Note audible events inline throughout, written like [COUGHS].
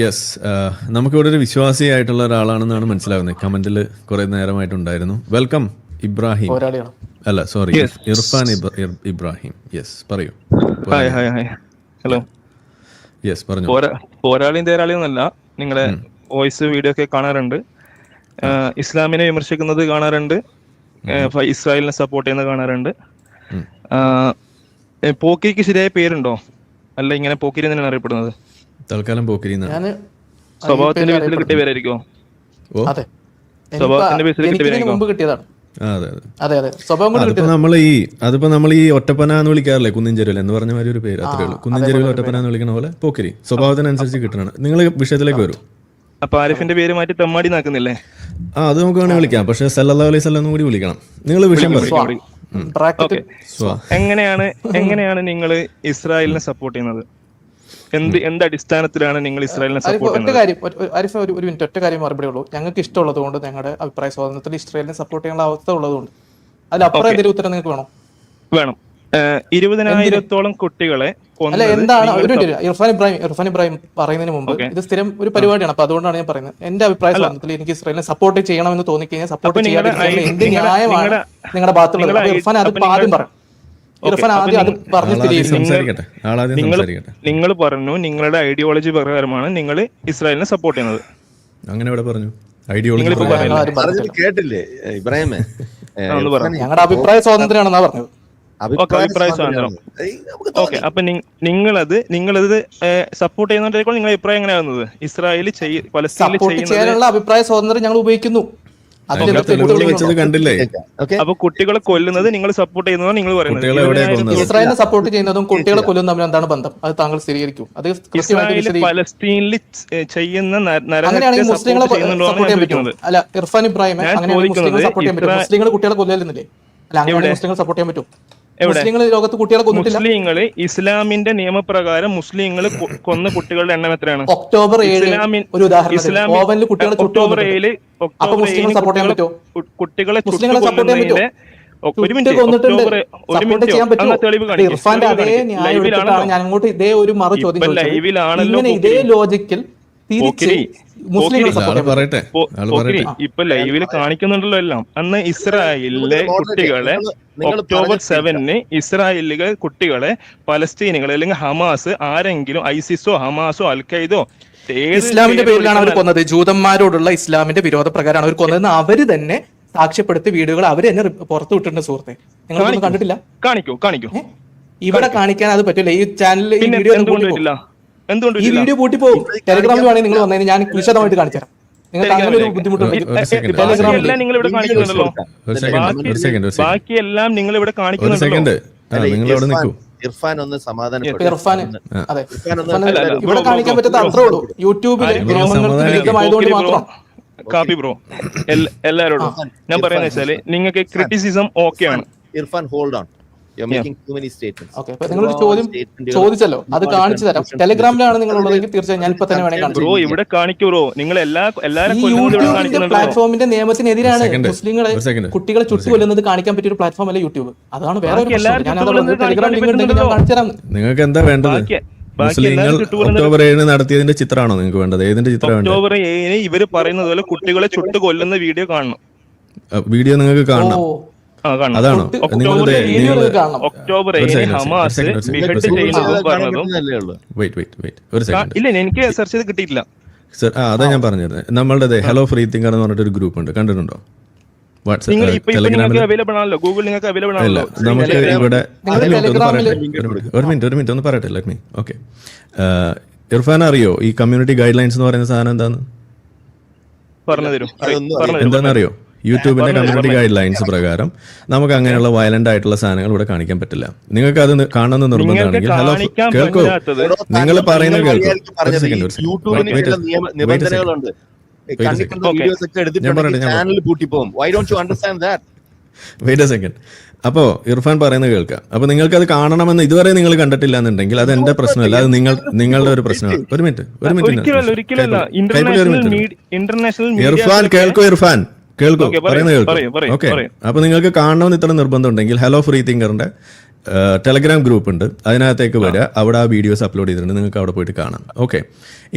Yes നമുക്കിവിടെ ഒരു വിശ്വാസിയായിട്ടുള്ള ഒരാളാണെന്നാണ് മനസ്സിലാകുന്നത് കമന്റിൽ കുറെ നേരമായിട്ടുണ്ടായിരുന്നു. വെൽക്കം ഇബ്രാഹിം അല്ല സോറി ഇർഫാൻ ഇബ്രാഹിം. യെസ് പറയൂ. Hi hi hi hello yes പറഞ്ഞു. പോരാ പോരാളിയും തേരാളിയും ഒന്നല്ല നിങ്ങളെ വോയിസ് വീഡിയോ ഒക്കെ കാണാറുണ്ട്. ഇസ്ലാമിനെ വിമർശിക്കുന്നത് കാണാറുണ്ട്. ഇസ്രായേലിനെ സപ്പോർട്ട് ചെയ്യുന്നത് കാണാറുണ്ട്. പോക്കിക്ക് ശരിയായ പേരുണ്ടോ? അല്ല ഇങ്ങനെ പോക്കിരി തന്നെയാണ് അറിയപ്പെടുന്നത്. തൽക്കാലം പോക്കിരിന്ന. ഞാൻ സ്വഭാവത്തിന്റെ ബേസിൽ കിട്ടിയ പേരായിരിക്കോ അതെ. സ്വഭാവത്തിന്റെ ബേസിൽ കിട്ടിയ ഇതിന് മുമ്പ് കിട്ടിയതാണ്. അതെ അതെ. നമ്മൾ ഈ അതിപ്പോ നമ്മൾ ഈ ഒറ്റപ്പന എന്ന് വിളിക്കാറില്ലേ കുന്നിൻചെരുവിൽ എന്ന് പറഞ്ഞ മാതിരി ഒരു പേര് അത്രേ ഉള്ളൂ. കുന്നിൻചെരുവിൽ ഒറ്റപ്പന എന്ന് വിളിക്കണ പോലെ പോക്കിരി. സ്വഭാവത്തിനനുസരിച്ച് കിട്ടണം നിങ്ങൾ വിഷയത്തിലേക്ക് വരും. അപ്പൊ ആരിഫിന്റെ പേര് മാറ്റി തെമ്മാടി നാക്കുന്നില്ലേ ആ അത് നമുക്ക് വേണേ വിളിക്കാം. പക്ഷെ സല്ലല്ലാഹു അലൈഹി സ്വലം കൂടി വിളിക്കണം. നിങ്ങൾ വിഷയം പറയും. എങ്ങനെയാണ് എങ്ങനെയാണ് നിങ്ങൾ ഇസ്രായേലിനെ സപ്പോർട്ട് ചെയ്യുന്നത്? എന്ത് എന്ത് അടിസ്ഥാനത്തിലാണ് നിങ്ങൾ ഇസ്രായേലിനെ സപ്പോർട്ട് ഒറ്റ കാര്യം ഒരു- ആരിഫ് ഒരു മിനിറ്റ് ഒറ്റ കാര്യം മറുപടി ഉള്ളൂ. ഞങ്ങൾക്ക് ഇഷ്ടമുള്ളത് കൊണ്ട് ഞങ്ങളുടെ അഭിപ്രായ സ്വാതന്ത്ര്യത്തിൽ ഇസ്രായേലിനെ സപ്പോർട്ട് ചെയ്യാനുള്ള അവസ്ഥ ഉള്ളതുകൊണ്ട് അതിലപ്പുറം എന്തെങ്കിലും ഉത്തരം നിങ്ങൾക്ക് വേണം? വേണം. ഇരുപതിനായിരത്തോളം കുട്ടികളെ അല്ല എന്താണ് ഒരു ഇർഫാൻ ഇബ്രാഹിം ഇർഫാൻ ഇബ്രാഹിം പറയുന്നതിന് മുമ്പ് ഇത് സ്ഥിരം ഒരു പരിപാടിയാണ്. അപ്പൊ അതുകൊണ്ടാണ് ഞാൻ പറയുന്നത്. എന്റെ അഭിപ്രായ സ്വാതന്ത്ര്യത്തിൽ എനിക്ക് ഇസ്രായേലിനെ സപ്പോർട്ട് ചെയ്യണമെന്ന് തോന്നിക്കഴിഞ്ഞാൽ സപ്പോർട്ട് ചെയ്യാൻ എന്ത് ന്യായമാണ് നിങ്ങളുടെ- ഭാഗത്തുള്ളത്. ഇർഫാൻ അത് ആദ്യം പറയും. ഇർഫാൻ ആദ്യം അത് പറഞ്ഞ് സ്ഥിരീകരിക്കും. സംസാരിക്കട്ടെ ആളാദ്യം നിങ്ങൾ സംസാരിക്കട്ടെ. നിങ്ങൾ പറഞ്ഞു നിങ്ങളുടെ ഐഡിയോളജി പ്രകാരമാണ് നിങ്ങൾ ഇസ്രായേലിനെ സപ്പോർട്ട് ചെയ്യുന്നത്. അങ്ങനെ ഇവിടെ പറഞ്ഞു. ഐഡിയോളജി. കേട്ടില്ലേ ഇബ്രാഹിമേ? ഞങ്ങളുടെ അഭിപ്രായ സ്വാതന്ത്ര്യമാണെന്നാ പറഞ്ഞത്. അഭിപ്രായ അഭിപ്രായ സ്വാതന്ത്ര്യം. ഓക്കെ അപ്പൊ നിങ്ങളത് നിങ്ങളത് സപ്പോർട്ട് ചെയ്യുന്നതിനേക്കാൾ നിങ്ങളുടെ അഭിപ്രായം എങ്ങനെയാകുന്നത്? ഇസ്രായേൽ ചെയ്യ പലസ്തീനിൽ അഭിപ്രായ സ്വാതന്ത്ര്യം ഞങ്ങൾ ഉപയോഗിക്കുന്നു. അപ്പൊ കുട്ടികളെ കൊല്ലുന്നത് നിങ്ങൾ സപ്പോർട്ട് ചെയ്യുന്നതാണ് നിങ്ങൾ പറയുന്നത്? ഇസ്രായേലിനെ സപ്പോർട്ട് ചെയ്യുന്നതും കുട്ടികളെ കൊല്ലുന്ന തമ്മിൽ എന്താണ് ബന്ധം? അത് താങ്കൾ സ്ഥിരീകരിക്കും. അത് പലസ്തീനിൽ ചെയ്യുന്ന അങ്ങനെയാണെങ്കിൽ മുസ്ലിങ്ങളെ സപ്പോർട്ട് ചെയ്യാൻ പറ്റും അല്ല ഇർഫാൻ ഇബ്രാഹിം അങ്ങനെ അങ്ങനെയാണെങ്കിൽ മുസ്ലിങ്ങളെ സപ്പോർട്ട് ചെയ്യാൻ പറ്റും മുസ്ലിങ്ങളെ മുസ്ലിങ്ങൾ കുട്ടികളെ കൊല്ലുന്നില്ലേ അല്ല അങ്ങനെ മുസ്ലിങ്ങളെ സപ്പോർട്ട് ചെയ്യാൻ പറ്റും? മുസ്ലിങ്ങൾ ലോകത്ത് കുട്ടികളെ കൊന്നിട്ടില്ല? മുസ്ലിങ്ങൾ ഇസ്ലാമിന്റെ നിയമപ്രകാരം മുസ്ലിങ്ങൾ കൊന്ന കുട്ടികളുടെ എണ്ണം എത്രയാണ്? ഒക്ടോബർ ഏഴ് ഒരു ഉദാഹരണം ഓവനിൽ കുട്ടികളെ ഒക്ടോബർ. ഏഴിൽ ഒക്ടോബർ സപ്പോർട്ട് ചെയ്യാൻ കുട്ടികളെ പറ്റുമോ? മുസ്ലിങ്ങളെ support ചെയ്യാൻ ഒരു മിനിറ്റ് കൊന്നിട്ടുണ്ട്. അതേ ന്യായം ഞാൻ അങ്ങോട്ട് ഇതേ ഒരു മറു ചോദ്യം ഇങ്ങനെ ഇതേ ലോജിക്കിൽ തിരിച്ച് പറയട്ടെ. ഇപ്പൊ ലൈവിൽ കാണിക്കുന്നുണ്ടല്ലോ എല്ലാം. അന്ന് ഇസ്രായേലിലെ കുട്ടികളെ ഒക്ടോബർ സെവനിന് ഇസ്രായേലിലെ കുട്ടികളെ പലസ്തീനുകൾ അല്ലെങ്കിൽ ഹമാസ് ആരെങ്കിലും ഐസിസോ ഹമാസോ അൽഖൈദോ ഇസ്ലാമിന്റെ പേര് പേരിലാണ് അവർ കൊന്നത്. ജൂതന്മാരോടുള്ള ഇസ്ലാമിന്റെ വിരോധ പ്രകാരമാണ് അവർ കൊന്നതെന്ന് അവർ തന്നെ സാക്ഷ്യപ്പെടുത്തി വീഡിയോകൾ അവർ തന്നെ പുറത്തു വിട്ടിട്ടുണ്ട് സുഹൃത്തെ. നിങ്ങൾ കണ്ടിട്ടില്ല? കാണിക്കൂ കാണിക്കൂ. ഇവിടെ കാണിക്കാൻ അത് പറ്റില്ല ഈ ചാനലിൽ വീഡിയോ എന്തുകൊണ്ട് ഈ വീഡിയോ പൂട്ടി പോകും ടെലിഗ്രാമിൽ വേണമെങ്കിൽ നിങ്ങൾ വന്നതിന് ഞാൻ വിശദമായിട്ട് കാണിച്ചു തരാം. ബാക്കിയെല്ലാം നിങ്ങൾ ഇവിടെ കാണിക്കുന്നുണ്ടല്ലോ. ഇർഫാൻ- ഒന്ന് കാണിക്കാൻ പറ്റാത്ത അത്രേ ഉള്ളൂ. യൂട്യൂബിൽ. വിരുദ്ധമായതുകൊണ്ട് മാത്രം. കാപ്പി ബ്രോ. എല്ല- എല്ലാരോടും. ഞാൻ പറയുന്നത് വെച്ചാൽ നിങ്ങൾക്ക് ക്രിറ്റിസിസം ഓക്കെ ആണ് Irfan hold on you making too many statements okay അപ്പൊ നിങ്ങളൊരു ചോദ്യം ചോദിച്ചല്ലോ. അത് കാണിച്ചു തരാം. ടെലിഗ്രാമിലാണ് നിങ്ങൾ ഉള്ളതെങ്കിൽ തീർച്ചയായും ഞാൻ ഇപ്പൊ തന്നെ വേണമെങ്കിൽ കാണിച്ചു ബ്രോ ഇവിടെ കാണിക്കൂ ബ്രോ നിങ്ങൾ എല്ലാ എല്ലാവരും പ്ലാറ്റ്ഫോമിന്റെ നിയമത്തിനെതിരാണ് മുസ്ലിങ്ങളെ. കുട്ടികളെ ചുട്ടു കൊല്ലുന്നത് കാണിക്കാൻ പറ്റിയ ഒരു പ്ലാറ്റ്ഫോം അല്ല യൂട്യൂബ്? അതാണ് വേറെ ഒരു ഞാൻ ചുട്ടുകൊല്ലുന്നത് ടെലിഗ്രാം ലിങ്ക് ഉണ്ടെങ്കിൽ ഞാൻ കാണിച്ചു തരാം. നിങ്ങൾക്ക് എന്താ വേണ്ടത് മുസ്ലിങ്ങൾ ചുട്ടുകൊല്ലുന്നത് ഒക്ടോബർ ഏഴിന് നടത്തിയതിന്റെ ചിത്രമാണോ നിങ്ങൾക്ക് വേണ്ടത്? ഏതിന്റെ ചിത്രം വേണ്ടത്? ഒക്ടോബർ ഏഴിന് ഇവർ പറയുന്നത് പോലെ കുട്ടികളെ ചുട്ടു കൊല്ലുന്ന വീഡിയോ കാണണം. വീഡിയോ നിങ്ങൾക്ക് കാണണം. അതാണോ. ഒക്ടോബർ ഏഴിന് ഹമാസ് ബിഹെഡ്. ചെയ്യുന്നത് പറഞ്ഞതും ഇല്ല എനിക്ക് സെർച്ച് ചെയ്ത് കിട്ടിയിട്ടില്ല. സർ ആ അതാ ഞാൻ പറഞ്ഞത്. നമ്മളുടെ ഹലോ ഫ്രീ തിങ്കർ എന്ന് പറഞ്ഞിട്ട് ഒരു ഗ്രൂപ്പ് ഉണ്ട്. കണ്ടിട്ടുണ്ടോ? നമുക്ക് ഇവിടെ ഒരു മിനിറ്റ് ഒരു മിനിറ്റ് ഒരു മിനിറ്റ് ഒരു മിനിറ്റ് ഒന്ന് പറയട്ടെ ലെറ്റ് മീ ഓക്കെ ഇർഫാൻ അറിയോ? ഈ കമ്മ്യൂണിറ്റി ഗൈഡ് ലൈൻസ് എന്ന് പറയുന്ന സാധനം എന്താന്ന്? പറഞ്ഞു യൂട്യൂബിന്റെ കമ്മ്യൂണിറ്റി ഗൈഡ് ലൈൻസ് പ്രകാരം നമുക്ക് അങ്ങനെയുള്ള വയലന്റ് ആയിട്ടുള്ള സാധനങ്ങൾ ഇവിടെ കാണിക്കാൻ പറ്റില്ല. നിങ്ങൾക്ക് അത് കാണുന്ന നിർബന്ധമാണെങ്കിൽ ഹലോ കേൾക്കൂ. നിങ്ങൾ പറയുന്നത് കേൾക്കൂ. വെയിറ്റ് എ സെക്കൻഡ് അപ്പോ ഇർഫാൻ പറയുന്നത് കേൾക്കാം. അപ്പൊ നിങ്ങൾക്ക് അത് കാണണമെന്ന് ഇതുവരെ നിങ്ങൾ കണ്ടിട്ടില്ല എന്നുണ്ടെങ്കിൽ അത് എന്റെ പ്രശ്നമല്ല. അത് നിങ്ങൾ നിങ്ങളുടെ ഒരു പ്രശ്നമാണ്. ഒരു മിനിറ്റ് ഒരു മിനിറ്റ് ഇർഫാൻ കേൾക്കോ ഇർഫാൻ. കേൾക്കോ പറയുന്നത് കേൾക്കൂ. ഓക്കെ അപ്പൊ നിങ്ങൾക്ക് കാണണമെന്ന് ഇത്ര നിർബന്ധം ഉണ്ടെങ്കിൽ ഹലോ ഫ്രീ തിങ്കറിന്റെ ടെലഗ്രാം ഗ്രൂപ്പ് ഉണ്ട്. അതിനകത്തേക്ക് വരിക. അവിടെ ആ വീഡിയോസ് അപ്ലോഡ് ചെയ്തിട്ടുണ്ട്. നിങ്ങൾക്ക് അവിടെ പോയിട്ട് കാണാം. ഓക്കെ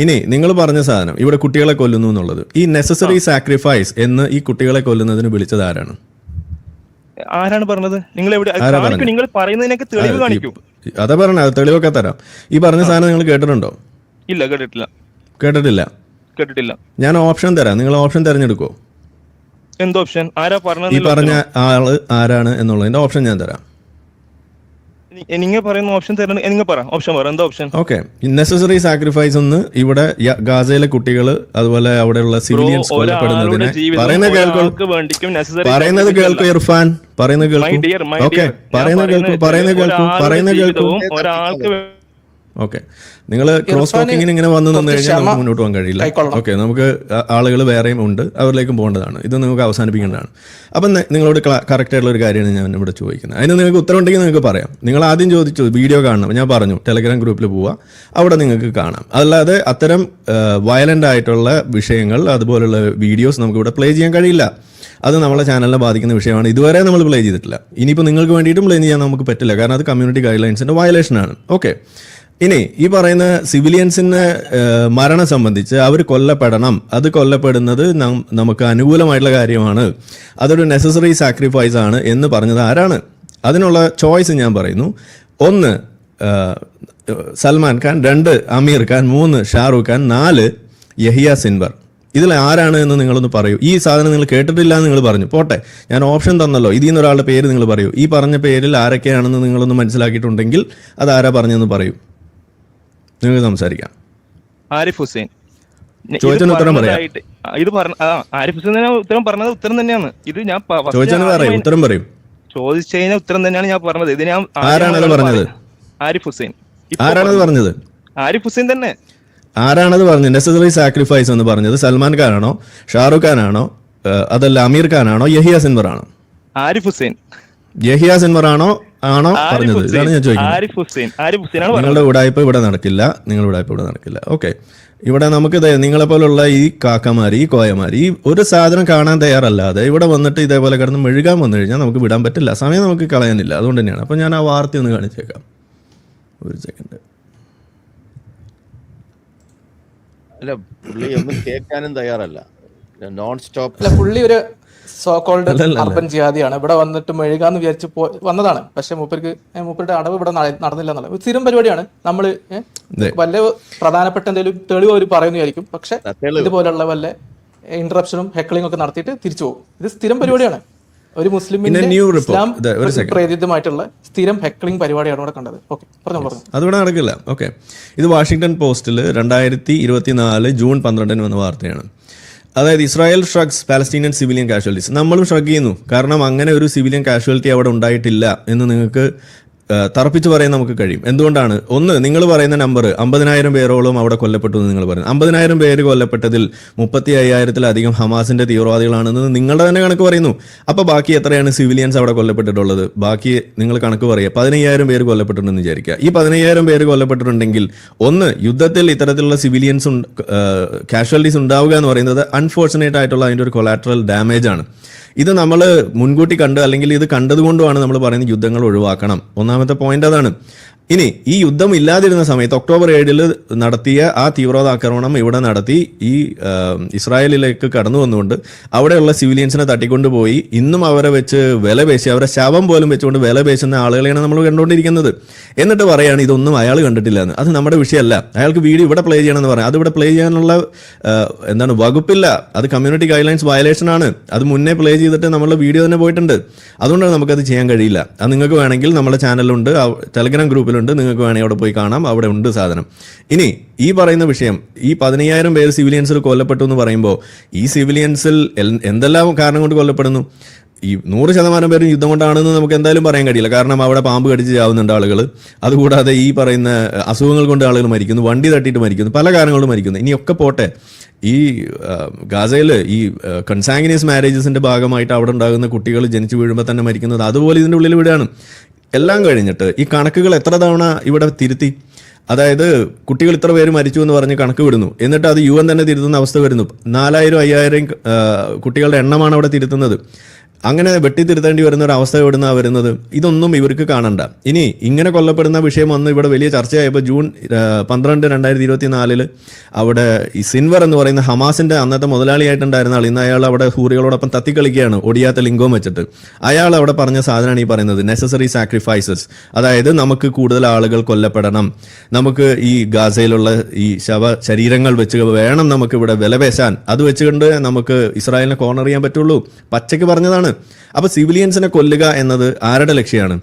ഇനി നിങ്ങൾ പറഞ്ഞ സാധനം ഇവിടെ കുട്ടികളെ കൊല്ലുന്നു എന്നുള്ളത്. ഈ നെസസറി സാക്രിഫൈസ് എന്ന് ഈ കുട്ടികളെ കൊല്ലുന്നതിന് വിളിച്ചത് ആരാണ്? ആരാണ് പറഞ്ഞത്? നിങ്ങൾ എവിടെ? നിങ്ങൾ പറയുന്നതിനൊക്കെ തെളിവ് കാണിക്കൂ. അതാ പറഞ്ഞ തെളിവൊക്കെ തരാം. ഈ പറഞ്ഞ സാധനം നിങ്ങൾ കേട്ടിട്ടുണ്ടോ? ഇല്ല കേട്ടിട്ടില്ല. കേട്ടിട്ടില്ല. കേട്ടിട്ടില്ല. ഞാൻ ഓപ്ഷൻ തരാം. നിങ്ങൾ ഓപ്ഷൻ തിരഞ്ഞെടുക്കോ എന്ത് ഓപ്ഷൻ ആരാ ഈ പറഞ്ഞ ആൾ ആരാണ് എന്നുള്ളതിന്റെ ഓപ്ഷൻ ഞാൻ തരാം. നിങ്ങൾ പറയുന്ന ഓപ്ഷൻ തരണം നിങ്ങൾ പറ. ഓപ്ഷൻ പറ. എന്താ ഓപ്ഷൻ ഓക്കെ നെസസറി സാക്രിഫൈസ് എന്ന് ഇവിടെ ഗാസയിലെ കുട്ടികൾ അതുപോലെ അവിടെയുള്ള സിവിലിയൻസ് കൊല്ലപ്പെടുന്നതിനെ പറയുന്നത് കേൾക്കൂ. പറയുന്നത് കേൾക്കൂ ഇർഫാൻ. പറയുന്നത് കേൾക്കും. ഓക്കെ പറയുന്നത് കേൾക്കും പറയുന്നത് കേൾക്കും പറയുന്നത് കേൾക്കും. ഒരാൾക്ക് ഓക്കെ നിങ്ങൾ ക്രോസ് വാക്കിങ്ങിന് ടോക്കിങ്ങിന് ഇങ്ങനെ വന്നു നിന്ന് കഴിഞ്ഞാൽ നമുക്ക് മുന്നോട്ട് പോകാൻ കഴിയില്ല. ഓക്കെ നമുക്ക് ആളുകൾ വേറെയും ഉണ്ട് അവരിലേക്കും പോകേണ്ടതാണ്. ഇത് നിങ്ങൾക്ക് അവസാനിപ്പിക്കേണ്ടതാണ്. അപ്പം നിങ്ങളോട് കറക്റ്റ് ആയിട്ടുള്ള ഒരു കാര്യമാണ് ഞാൻ ഇവിടെ ചോദിക്കുന്നത്. അതിന് നിങ്ങൾക്ക് ഉത്തരം ഉണ്ടെങ്കിൽ നിങ്ങൾക്ക് പറയാം. നിങ്ങൾ ആദ്യം ചോദിച്ചു വീഡിയോ കാണണം. ഞാൻ പറഞ്ഞു ടെലഗ്രാം ഗ്രൂപ്പിൽ പോവുക അവിടെ നിങ്ങൾക്ക് കാണാം. അല്ലാതെ അത്തരം വയലന്റ് ആയിട്ടുള്ള വിഷയങ്ങൾ അതുപോലുള്ള വീഡിയോസ് നമുക്ക് ഇവിടെ പ്ലേ ചെയ്യാൻ കഴിയില്ല. അത് നമ്മളെ ചാനലിനെ ബാധിക്കുന്ന വിഷയമാണ്. ഇതുവരെ നമ്മൾ പ്ലേ ചെയ്തിട്ടില്ല. ഇനിയിപ്പോൾ നിങ്ങൾക്ക് വേണ്ടിയിട്ടും പ്ലേ ചെയ്യാൻ നമുക്ക് പറ്റില്ല. കാരണം അത് കമ്മ്യൂണിറ്റി ഗൈഡ് ലൈൻസിന്റെ വയലേഷനാണ് ഓക്കെ ഇനി ഈ പറയുന്ന സിവിലിയൻസിന് മരണം സംബന്ധിച്ച് അവർ കൊല്ലപ്പെടണം. അത് കൊല്ലപ്പെടുന്നത് നമുക്ക് അനുകൂലമായിട്ടുള്ള കാര്യമാണ്. അതൊരു നെസസറി സാക്രിഫൈസ് ആണ് എന്ന് പറഞ്ഞത് ആരാണ്? അതിനുള്ള ചോയ്സ് ഞാൻ പറയുന്നു. ഒന്ന് സൽമാൻ ഖാൻ രണ്ട് അമീർ ഖാൻ മൂന്ന് ഷാറൂഖ് ഖാൻ നാല് യഹിയ സിൻവർ. ഇതിൽ ആരാണ് എന്ന് നിങ്ങളൊന്ന് പറയൂ. ഈ സാധനം നിങ്ങൾ കേട്ടിട്ടില്ല എന്ന് നിങ്ങൾ പറഞ്ഞു. പോട്ടെ ഞാൻ ഓപ്ഷൻ തന്നല്ലോ. ഇതിൽ നിന്ന് ഒരാളുടെ പേര് നിങ്ങൾ പറയൂ. ഈ പറഞ്ഞ പേരിൽ ആരൊക്കെയാണെന്ന് നിങ്ങളൊന്ന് മനസ്സിലാക്കിയിട്ടുണ്ടെങ്കിൽ അത് ആരാ പറഞ്ഞെന്ന് പറയൂ. നിങ്ങൾക്ക് സംസാരിക്കാം. ആരിഫ് ഹുസൈൻ. ചോദിച്ചതിന് ഉത്തരം പറയാം. ഇത് പറഞ്ഞ ആരിഫ് ഹുസൈൻ ഉത്തരം പറഞ്ഞത് ഉത്തരം തന്നെയാണ്. ഇത് ഞാൻ പറയൂ ഉത്തരം പറയും. ഉത്തരം തന്നെയാണ് ഞാൻ പറഞ്ഞത്. ഇത് ഞാൻ ആരാണത് പറഞ്ഞത്? ആരിഫ് ഹുസൈൻ. ആരാണത് പറഞ്ഞത്? ആരിഫ് ഹുസൈൻ തന്നെ. ആരാണത് പറഞ്ഞത്? നെസസറി സാക്രിഫൈസ് എന്ന് പറഞ്ഞത് സൽമാൻ ഖാനാണോ ഷാറുഖ് ഖാനാണോ ആണോ അതല്ല അമീർ ഖാനാണോ യഹിയ സിൻവർ ആണോ ആരിഫ് ഹുസൈൻ. യഹിയ സിൻവർ ആണോ ആണോ പറഞ്ഞത്? ഇതാണ് ഞാൻ ചോദിക്കുന്നത്. ആരിഫ് ഹുസൈൻ. ആരിഫ് ഹുസൈനാണ് പറഞ്ഞത് നിങ്ങളുടെ ഉടായ്പ ഇവിടെ നടക്കില്ല. നിങ്ങളുടെ ഉടായ്പ ഇവിടെ നടക്കില്ല. ഓക്കെ ഇവിടെ നമുക്ക് നിങ്ങളെ പോലുള്ള ഈ കാക്കമാർ ഈ കോയമാർ ഈ ഒരു സാധനം കാണാൻ തയ്യാറല്ലാതെ ഇവിടെ വന്നിട്ട് ഇതേപോലെ കിടന്ന് മെഴുകാൻ വന്നു കഴിഞ്ഞാൽ നമുക്ക് വിടാൻ പറ്റില്ല. സമയം നമുക്ക് കളയാനില്ല. അതുകൊണ്ട് തന്നെയാണ്. അപ്പോൾ ഞാൻ ആ വാർത്ത ഒന്ന് കാണിച്ചേക്കാം. ഒരു സെക്കൻഡ് അല്ല പുള്ളി ഒന്നും കേൾക്കാനും തയ്യാറല്ല. [COUGHS] നോൺ സ്റ്റോപ്പ് അല്ല പുള്ളി ഒരു സോ കോൾഡ്. അർബൻ ജിഹാദിയാണ് ഇവിടെ വന്നിട്ട് മെഴുകാന്ന് വിചാരിച്ച് പോ വന്നതാണ്. പക്ഷെ മൂപ്പർക്ക് മൂപ്പരുടെ അടവ് ഇവിടെ നട- നടന്നില്ല എന്നുള്ളത്. സ്ഥിരം പരിപാടിയാണ്. നമ്മൾ വല്ല പ്രധാനപ്പെട്ട എന്തെങ്കിലും തെളിവ് അവർ പറയുന്നതായിരിക്കും പക്ഷെ. ഇതുപോലുള്ള വല്ല ഇന്ററപ്ഷനും ഹെക്ലിംഗ് ഒക്കെ നടത്തിയിട്ട് തിരിച്ചു പോകും. ഇത് സ്ഥിരം പരിപാടിയാണ്. ഒരു മുസ്ലിമിന്റെ. ഇസ്ലാം. പ്രേരിതമായിട്ടുള്ള സ്ഥിരം ഹെക്ലിംഗ് പരിപാടിയാണ് ഇവിടെ കണ്ടത്. ഓക്കെ പറഞ്ഞു പറഞ്ഞു. അതിവിടെ നടക്കില്ല. ഓക്കെ. ഇത് വാഷിംഗ്ടൺ പോസ്റ്റിൽ രണ്ടായിരത്തി ഇരുപത്തിനാല് ജൂൺ പന്ത്രണ്ടിന് വന്ന വാർത്തയാണ്. അതായത് Israel shrugs Palestinian civilian casualties നമ്മളും ഷ്രഗ് ചെയ്യുന്നു. കാരണം അങ്ങനെ ഒരു സിവിലിയൻ കാഷ്വാലിറ്റി അവിടെ ഉണ്ടായിട്ടില്ല എന്ന് നിങ്ങൾക്ക് തറപ്പിച്ച് പറയാൻ നമുക്ക് കഴിയും. എന്തുകൊണ്ടാണ്? ഒന്ന് നിങ്ങൾ പറയുന്ന നമ്പർ അമ്പതിനായിരം പേരോളം അവിടെ കൊല്ലപ്പെട്ടു എന്ന് നിങ്ങൾ പറയുന്നത് അമ്പതിനായിരം പേര് കൊല്ലപ്പെട്ടതിൽ മുപ്പത്തി അയ്യായിരത്തിലധികം ഹമാസിന്റെ തീവ്രവാദികളാണെന്ന് നിങ്ങളുടെ തന്നെ കണക്ക് പറയുന്നു. അപ്പോൾ ബാക്കി എത്രയാണ് സിവിലിയൻസ് അവിടെ കൊല്ലപ്പെട്ടിട്ടുള്ളത്? ബാക്കി നിങ്ങൾ കണക്ക് പറയുക. പതിനയ്യായിരം പേര് കൊല്ലപ്പെട്ടിട്ടുണ്ടെന്ന് വിചാരിക്കുക. ഈ പതിനയ്യായിരം പേര് കൊല്ലപ്പെട്ടിട്ടുണ്ടെങ്കിൽ ഒന്ന് യുദ്ധത്തിൽ ഇത്തരത്തിലുള്ള സിവിലിയൻസ് കാഷ്വാലിറ്റീസ് ഉണ്ടാവുക എന്ന് പറയുന്നത് അൺഫോർച്ചുനേറ്റ് ആയിട്ടുള്ള അതിന്റെ ഒരു കൊളാട്രൽ ഡാമേജ് ആണ്. ഇത് നമ്മൾ മുൻകൂട്ടി കണ്ട് അല്ലെങ്കിൽ ഇത് കണ്ടതുകൊണ്ടുമാണ് നമ്മൾ പറയുന്നത് യുദ്ധങ്ങൾ ഒഴിവാക്കണം. ഒന്നാമത്തെ പോയിന്റ് അതാണ്. ഇനി ഈ യുദ്ധം ഇല്ലാതിരുന്ന സമയത്ത് ഒക്ടോബർ ഏഴിൽ നടത്തിയ ആ തീവ്രവാദ ആക്രമണം ഇവിടെ നടത്തി ഈ ഇസ്രായേലിലേക്ക് കടന്നു വന്നുകൊണ്ട് അവിടെയുള്ള സിവിലിയൻസിനെ തട്ടിക്കൊണ്ടുപോയി ഇന്നും അവരെ വെച്ച് വില പേശി അവരെ ശവം പോലും വെച്ചുകൊണ്ട് വില പേശുന്ന ആളുകളെയാണ് നമ്മൾ കണ്ടുകൊണ്ടിരിക്കുന്നത്. എന്നിട്ട് പറയുകയാണ് ഇതൊന്നും അയാൾ കണ്ടിട്ടില്ല എന്ന്. അത് നമ്മുടെ വിഷയമല്ല. അയാൾക്ക് വീഡിയോ ഇവിടെ പ്ലേ ചെയ്യണമെന്ന് പറയാം. അത് ഇവിടെ പ്ലേ ചെയ്യാനുള്ള എന്താണ് വകുപ്പില്ല. അത് കമ്മ്യൂണിറ്റി ഗൈഡ് ലൈൻസ് വയലേഷൻ ആണ്. അത് മുന്നേ പ്ലേ ചെയ്തിട്ട് നമ്മളുടെ വീഡിയോ തന്നെ പോയിട്ടുണ്ട്. അതുകൊണ്ടാണ് നമുക്കത് ചെയ്യാൻ കഴിയില്ല. അത് നിങ്ങൾക്ക് വേണമെങ്കിൽ നമ്മുടെ ചാനലുണ്ട് ടെലഗ്രാം ഗ്രൂപ്പിലുണ്ട് നിങ്ങൾക്ക് വേണമെങ്കിൽ അവിടെ പോയി കാണാം അവിടെ ഉണ്ട് സാധനം. ഇനി ഈ പറയുന്ന വിഷയം ഈ പതിനയ്യായിരം പേര് സിവിലിയൻസിൽ കൊല്ലപ്പെട്ടു എന്ന് പറയുമ്പോൾ ഈ സിവിലിയൻസിൽ എന്തെല്ലാം കാരണം കൊണ്ട് കൊല്ലപ്പെടുന്നു? ഈ നൂറ് ശതമാനം പേരും യുദ്ധം കൊണ്ടാണെന്ന് നമുക്ക് എന്തായാലും പറയാൻ കഴിയില്ല. കാരണം അവിടെ പാമ്പ് കടിച്ച് ചാവുന്നുണ്ട് ആളുകൾ അതുകൂടാതെ ഈ പറയുന്ന അസുഖങ്ങൾ കൊണ്ട് ആളുകൾ മരിക്കുന്നു വണ്ടി തട്ടിയിട്ട് മരിക്കുന്നു പല കാരണങ്ങളും മരിക്കുന്നു. ഇനിയൊക്കെ പോട്ടെ. ഈ ഗാസയിൽ ഈ കൺസാങ്ങിനിയസ് മാരേജസിന്റെ ഭാഗമായിട്ട് അവിടെ ഉണ്ടാകുന്ന കുട്ടികൾ ജനിച്ചു വീഴുമ്പോൾ തന്നെ മരിക്കുന്നത് അതുപോലെ ഇതിന്റെ ഉള്ളിൽ വിടുകയാണ്. എല്ലാം കഴിഞ്ഞിട്ട് ഈ കണക്കുകൾ എത്ര തവണ ഇവിടെ തിരുത്തി? അതായത് കുട്ടികൾ ഇത്ര പേര് മരിച്ചു എന്ന് പറഞ്ഞ് കണക്ക് വിടുന്നു. എന്നിട്ട് അത് യു എൻ തന്നെ തിരുത്തുന്ന അവസ്ഥ വരുന്നു. നാലായിരം അയ്യായിരം കുട്ടികളുടെ എണ്ണമാണ് അവിടെ തിരുത്തുന്നത്. അങ്ങനെ വെട്ടിത്തിരുത്തേണ്ടി വരുന്ന ഒരു അവസ്ഥ എവിടുന്നാ വരുന്നത്? ഇതൊന്നും ഇവർക്ക് കാണണ്ട. ഇനി ഇങ്ങനെ കൊല്ലപ്പെടുന്ന വിഷയം വന്ന് ഇവിടെ വലിയ ചർച്ചയായപ്പോൾ ജൂൺ പന്ത്രണ്ട് രണ്ടായിരത്തി ഇരുപത്തി നാലിൽ അവിടെ ഈ സിൻവർ എന്ന് പറയുന്ന ഹമാസിന്റെ അന്നത്തെ മുതലാളിയായിട്ടുണ്ടായിരുന്ന ആൾ ഇന്ന് അയാൾ അവിടെ ഹൂറികളോടൊപ്പം തത്തിക്കളിക്കുകയാണ് ഒടിയാത്ത ലിംഗവും വെച്ചിട്ട്. അയാൾ അവിടെ പറഞ്ഞ സാധനമാണ് ഈ പറയുന്നത് നെസസറി സാക്രിഫൈസസ് അതായത് നമുക്ക് കൂടുതൽ ആളുകൾ കൊല്ലപ്പെടണം. നമുക്ക് ഈ ഗാസയിലുള്ള ഈ ശവ ശരീരങ്ങൾ വെച്ച് വേണം നമുക്ക് ഇവിടെ വിലപേശാൻ. അത് വെച്ചുകൊണ്ട് നമുക്ക് ഇസ്രായേലിനെ കോർണർ ചെയ്യാൻ പറ്റുള്ളൂ. പച്ചയ്ക്ക് പറഞ്ഞതാണ് അപ്പോൾ സിവിലിയൻസിനെ കൊല്ലുക എന്നത് ആരുടെ ലക്ഷ്യമാണ്?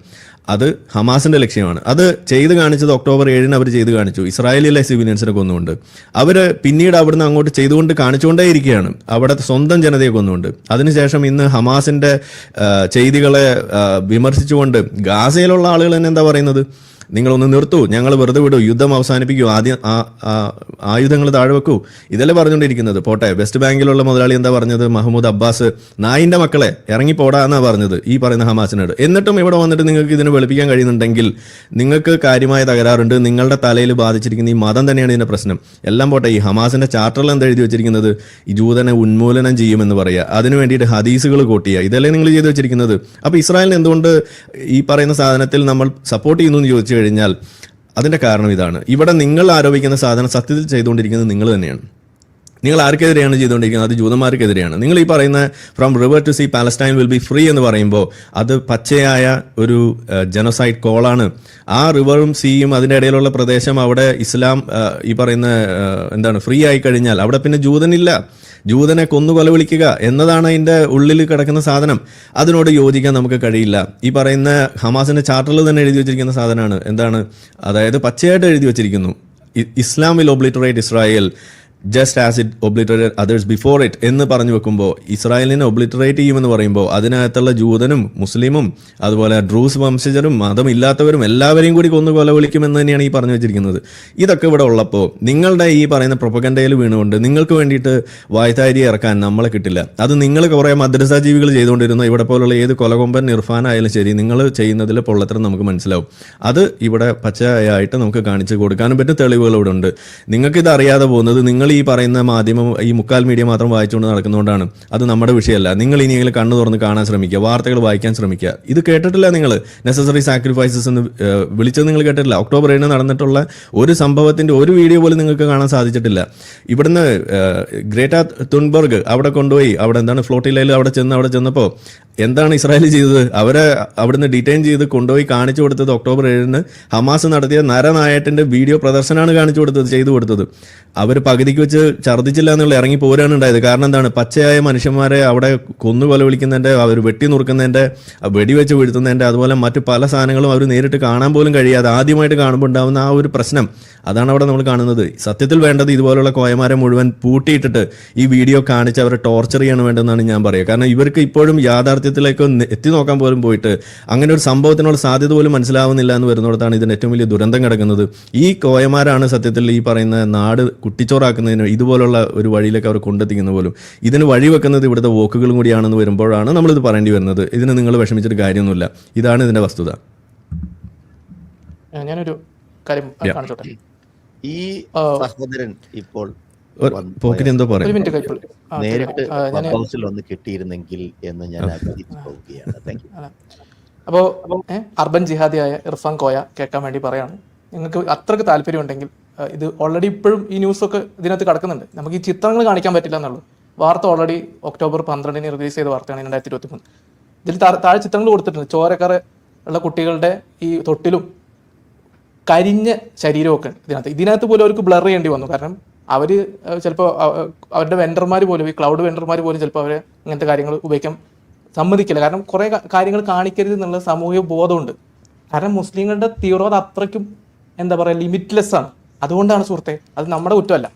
അത് ഹമാസിന്റെ ലക്ഷ്യമാണ്. അത് ചെയ്ത് കാണിച്ചത് ഒക്ടോബർ ഏഴിന് അവർ ചെയ്ത് കാണിച്ചു. ഇസ്രായേലിലെ സിവിലിയൻസിനെ കൊന്നുകൊണ്ട്. അവർ പിന്നീട് അവിടുന്ന് അങ്ങോട്ട് ചെയ്തുകൊണ്ട് കാണിച്ചുകൊണ്ടേ ഇരിക്കുകയാണ് അവിടെ സ്വന്തം ജനതയെ കൊന്നുകൊണ്ട്. അതിനുശേഷം ഇന്ന് ഹമാസിന്റെ ചെയ്തികളെ വിമർശിച്ചുകൊണ്ട് ഗാസയിലുള്ള ആളുകൾ തന്നെ എന്താ പറയുന്നത്? നിങ്ങളൊന്ന് നിർത്തൂ. ഞങ്ങൾ വെറുതെ വിടൂ. യുദ്ധം അവസാനിപ്പിക്കൂ. ആദ്യം ആയുധങ്ങൾ താഴെ വെക്കൂ. ഇതല്ലേ പറഞ്ഞുകൊണ്ടിരിക്കുന്നത്. പോട്ടെ. വെസ്റ്റ് ബാങ്കിലുള്ള മുതലാളി എന്താ പറഞ്ഞത്? Mahmoud Abbas. നായിന്റെ മക്കളെ ഇറങ്ങി പോടാ എന്നാ പറഞ്ഞത് ഈ പറയുന്ന ഹമാസിനോട്. എന്നിട്ടും ഇവിടെ വന്നിട്ട് നിങ്ങൾക്ക് ഇതിനെ വെളുപ്പിക്കാൻ കഴിയുന്നുണ്ടെങ്കിൽ നിങ്ങൾക്ക് കാര്യമായ തകരാറുണ്ട്. നിങ്ങളുടെ തലയിൽ ബാധിച്ചിരിക്കുന്ന ഈ മതം തന്നെയാണ് ഇതിന്റെ പ്രശ്നം. എല്ലാം പോട്ടെ. ഈ ഹമാസിന്റെ ചാർട്ടറിൽ എന്താ എഴുതി വെച്ചിരിക്കുന്നത്? ഈ ജൂതനെ ഉന്മൂലനം ചെയ്യുമെന്ന് പറയുക അതിനു വേണ്ടിയിട്ട് ഹദീസുകൾ കൂട്ടിയ. ഇതല്ലേ നിങ്ങൾ ചെയ്തു വെച്ചിരിക്കുന്നത്? അപ്പോൾ ഇസ്രായേലിന് എന്തുകൊണ്ട് ഈ പറയുന്ന സാധനത്തിൽ നമ്മൾ സപ്പോർട്ട് ചെയ്യുന്നു എന്ന് ചോദിച്ചു കഴിഞ്ഞാൽ അതിന്റെ കാരണം ഇതാണ്. ഇവിടെ നിങ്ങൾ ആരോപിക്കുന്ന സാധനം സത്യത്തിൽ ചെയ്തുകൊണ്ടിരിക്കുന്നത് നിങ്ങൾ തന്നെയാണ്. നിങ്ങൾ ആർക്കെതിരെയാണ് ചെയ്തുകൊണ്ടിരിക്കുന്നത്? അത് ജൂതന്മാർക്കെതിരെയാണ്. നിങ്ങൾ ഈ പറയുന്ന from river to sea Palestine will be free എന്ന് പറയുമ്പോൾ അത് പച്ചയായ ഒരു ജനസൈഡ് കോളാണ് ആ റിവറും സീയും അതിന്റെ ഇടയിലുള്ള പ്രദേശം അവിടെ ഇസ്ലാം ഈ പറയുന്ന എന്താണ് ഫ്രീ ആയി കഴിഞ്ഞാൽ അവിടെ പിന്നെ ജൂതനില്ല. ജൂതനെ കൊന്നു കൊലവിളിക്കുക എന്നതാണ് അതിന്റെ ഉള്ളിൽ കിടക്കുന്ന സാധനം. അതിനോട് യോജിക്കാൻ നമുക്ക് കഴിയില്ല. ഈ പറയുന്ന ഹമാസിന്റെ ചാർട്ടറിൽ തന്നെ എഴുതി വെച്ചിരിക്കുന്ന സാധനമാണ്. എന്താണ്? അതായത് പച്ചയായിട്ട് എഴുതി വെച്ചിരിക്കുന്നു. Islam will obliterate Israel. Just as it obliterate others before it എന്ന് പറഞ്ഞു വെക്കുമ്പോൾ ഇസ്രായേലിനെ ഒബ്ലിറ്ററേറ്റ് ചെയ്യുമെന്ന് പറയുമ്പോൾ അതിനകത്തുള്ള ജൂതനും മുസ്ലിമും അതുപോലെ ഡ്രൂസ് വംശജരും മതമില്ലാത്തവരും എല്ലാവരെയും കൂടി കൊന്നു കൊല വിളിക്കുമെന്ന് തന്നെയാണ് ഈ പറഞ്ഞു വെച്ചിരിക്കുന്നത്. ഇതൊക്കെ ഇവിടെ ഉള്ളപ്പോൾ നിങ്ങളുടെ ഈ പറയുന്ന പ്രൊപ്പഗൻഡയിൽ വീണുകൊണ്ട് നിങ്ങൾക്ക് വേണ്ടിയിട്ട് വായ്താരി ഇറക്കാൻ നമ്മളെ കിട്ടില്ല. അത് നിങ്ങൾ കുറേ മദ്രസ ജീവികൾ ചെയ്തുകൊണ്ടിരുന്ന ഇവിടെ പോലുള്ള ഏത് കൊലകൊമ്പൻ ഇർഫാൻ ആയാലും ശരി നിങ്ങൾ ചെയ്യുന്നതിൽ പൊള്ളത്തരം നമുക്ക് മനസ്സിലാവും. അത് ഇവിടെ പച്ചയായിട്ട് നമുക്ക് കാണിച്ചു കൊടുക്കാനും പറ്റും തെളിവുകൾ ഇവിടെ ഉണ്ട്. നിങ്ങൾക്കിത് അറിയാതെ പോകുന്നത് നിങ്ങൾ ഈ പറയുന്ന മാധ്യമം ഈ മുക്കാൽ മീഡിയ മാത്രം വായിച്ചുകൊണ്ട് നടക്കുന്നതുകൊണ്ടാണ്. അത് നമ്മുടെ വിഷയമല്ല. നിങ്ങൾ ഇനിയെങ്കിലും കണ്ണു തുറന്ന് കാണാൻ ശ്രമിക്കുക വാർത്തകൾ വായിക്കാൻ ശ്രമിക്കുക. ഇത് കേട്ടിട്ടില്ല നിങ്ങൾ നെസസറി സാക്രിഫൈസസ് എന്ന് വിളിച്ചത് നിങ്ങൾ കേട്ടിട്ടില്ല. ഒക്ടോബർ ഏഴിന് നടന്നിട്ടുള്ള ഒരു സംഭവത്തിന്റെ ഒരു വീഡിയോ പോലും നിങ്ങൾക്ക് കാണാൻ സാധിച്ചിട്ടില്ല. ഇവിടുന്ന് ഗ്രേറ്റ തുൻബർഗ് അവിടെ കൊണ്ടുപോയി. അവിടെ എന്താണ് ഫ്ലോട്ടിലയിൽ അവിടെ ചെന്ന് അവിടെ ചെന്നപ്പോൾ എന്താണ് ഇസ്രായേൽ ചെയ്തത്? അവരെ അവിടുന്ന് ഡിറ്റൈൻ ചെയ്ത് കൊണ്ടുപോയി കാണിച്ചു കൊടുത്തത് ഒക്ടോബർ ഏഴിന് ഹമാസ് നടത്തിയ നരനായട്ടിന്റെ വീഡിയോ പ്രദർശനമാണ് കാണിച്ചു കൊടുത്തത് ചെയ്തു കൊടുത്തത്. അവർ പകുതിക്ക് വെച്ച് ഛർദ്ദിച്ചില്ല എന്നുള്ള ഇറങ്ങി പോരാണ് ഉണ്ടായത്. കാരണം എന്താണ്? പച്ചയായ മനുഷ്യന്മാരെ അവിടെ കൊന്നു കൊല വിളിക്കുന്നതിന്റെ അവർ വെട്ടി നുറുക്കുന്നതിന്റെ വെടിവെച്ച് വീഴ്ത്തുന്നതിന്റെ അതുപോലെ മറ്റു പല സാധനങ്ങളും അവർ നേരിട്ട് കാണാൻ പോലും കഴിയാതെ ആദ്യമായിട്ട് കാണുമ്പോൾ ഉണ്ടാകുന്ന ആ ഒരു പ്രശ്നം അതാണ് അവിടെ നമ്മൾ കാണുന്നത്. സത്യത്തിൽ വേണ്ടത് ഇതുപോലുള്ള കോയമാരെ മുഴുവൻ പൂട്ടിയിട്ടിട്ട് ഈ വീഡിയോ കാണിച്ച് അവരെ ടോർച്ചർ ചെയ്യണം വേണ്ടതെന്നാണ് ഞാൻ പറയുക. കാരണം ഇവർക്ക് ഇപ്പോഴും യാഥാർത്ഥ്യത്തിലേക്ക് എത്തി നോക്കാൻ പോലും പോയിട്ട് അങ്ങനെ ഒരു സംഭവത്തിനുള്ള സാധ്യത പോലും മനസ്സിലാവുന്നില്ല എന്ന് വരുന്നിടത്താണ് ഇതിന് ഏറ്റവും വലിയ ദുരന്തം കിടക്കുന്നത്. ഈ കോയമാരാണ് സത്യത്തിൽ ഈ പറയുന്ന നാട് കുട്ടിച്ചോറാക്കുന്നതിന് ഇതുപോലുള്ള ഒരു വഴിയിലേക്ക് അവർ കൊണ്ടെത്തിക്കുന്ന പോലും. ഇതിന് വഴിവെക്കുന്നത് ഇവിടുത്തെ വോക്കുകളും കൂടിയാണെന്ന് വരുമ്പോഴാണ് നമ്മളിത് പറയേണ്ടി വരുന്നത്. ഇതിന് നിങ്ങൾ വിഷമിച്ചിട്ട് കാര്യമൊന്നുമില്ല. ഇതാണ് ഇതിന്റെ വസ്തുത. ഞാനൊരു കാര്യം കാണിച്ചോട്ടെ? ഈ. സഹോദരൻ ഇപ്പോൾ പോക്കിന് എന്തോ പറയും നേരിട്ട് ഞാൻ ക്ലബ് ഹൗസിൽ ഒന്ന് കിട്ടിയിരുന്നെങ്കിൽ എന്ന് ഞാൻ ആഗ്രഹിച്ചു പോവുകയാണ്. അപ്പോൾ അർബൻ ജിഹാദിയായ ഇർഫാൻ കോയ കേൾക്കാൻ വേണ്ടി പറയാണ്. നിങ്ങൾക്ക് അത്രയ്ക്ക് താല്പര്യമുണ്ടെങ്കിൽ ആ, ഇത് ഓൾറെഡി ഇപ്പോഴും ഈ ന്യൂസൊക്കെ ഇതിനകത്ത് കിടക്കുന്നുണ്ട്. നമുക്ക് ഈ ചിത്രങ്ങൾ കാണിക്കാൻ പറ്റില്ല എന്നുള്ളൂ. വാർത്ത ഓൾറെഡി ഒക്ടോബർ പന്ത്രണ്ടിന് റിലീസ് ചെയ്ത വാർത്തയാണ് രണ്ടായിരത്തി ഇരുപത്തി മൂന്ന് ഇതിൽ താഴെ ചിത്രങ്ങൾ കൊടുത്തിട്ടുണ്ട്. ചോരക്കറ ഉള്ള കുട്ടികളുടെ ഈ തൊട്ടിലും കരിഞ്ഞ ശരീരമൊക്കെ ഇതിനകത്ത്. ഇതിനകത്ത് പോലും അവർക്ക് ബ്ലർ ചെയ്യേണ്ടി വന്നു. കാരണം അവർ ചിലപ്പോൾ അവരുടെ വെണ്ടർമാർ പോലും ഈ ക്ലൗഡ് വെണ്ടർമാർ പോലും ചിലപ്പോൾ അവരെ ഇങ്ങനത്തെ കാര്യങ്ങൾ ഉപയോഗിക്കാൻ സമ്മതിക്കില്ല. കാരണം കുറേ കാര്യങ്ങൾ കാണിക്കരുത് എന്നുള്ള സാമൂഹിക ബോധമുണ്ട്. കാരണം മുസ്ലിങ്ങളുടെ തീവ്രവാദം അത്രയ്ക്കും എന്താ പറയുക ലിമിറ്റ്ലെസ് ആണ്. അതുകൊണ്ടാണ് സുഹൃത്തെ അത് നമ്മുടെ കുറ്റമല്ല.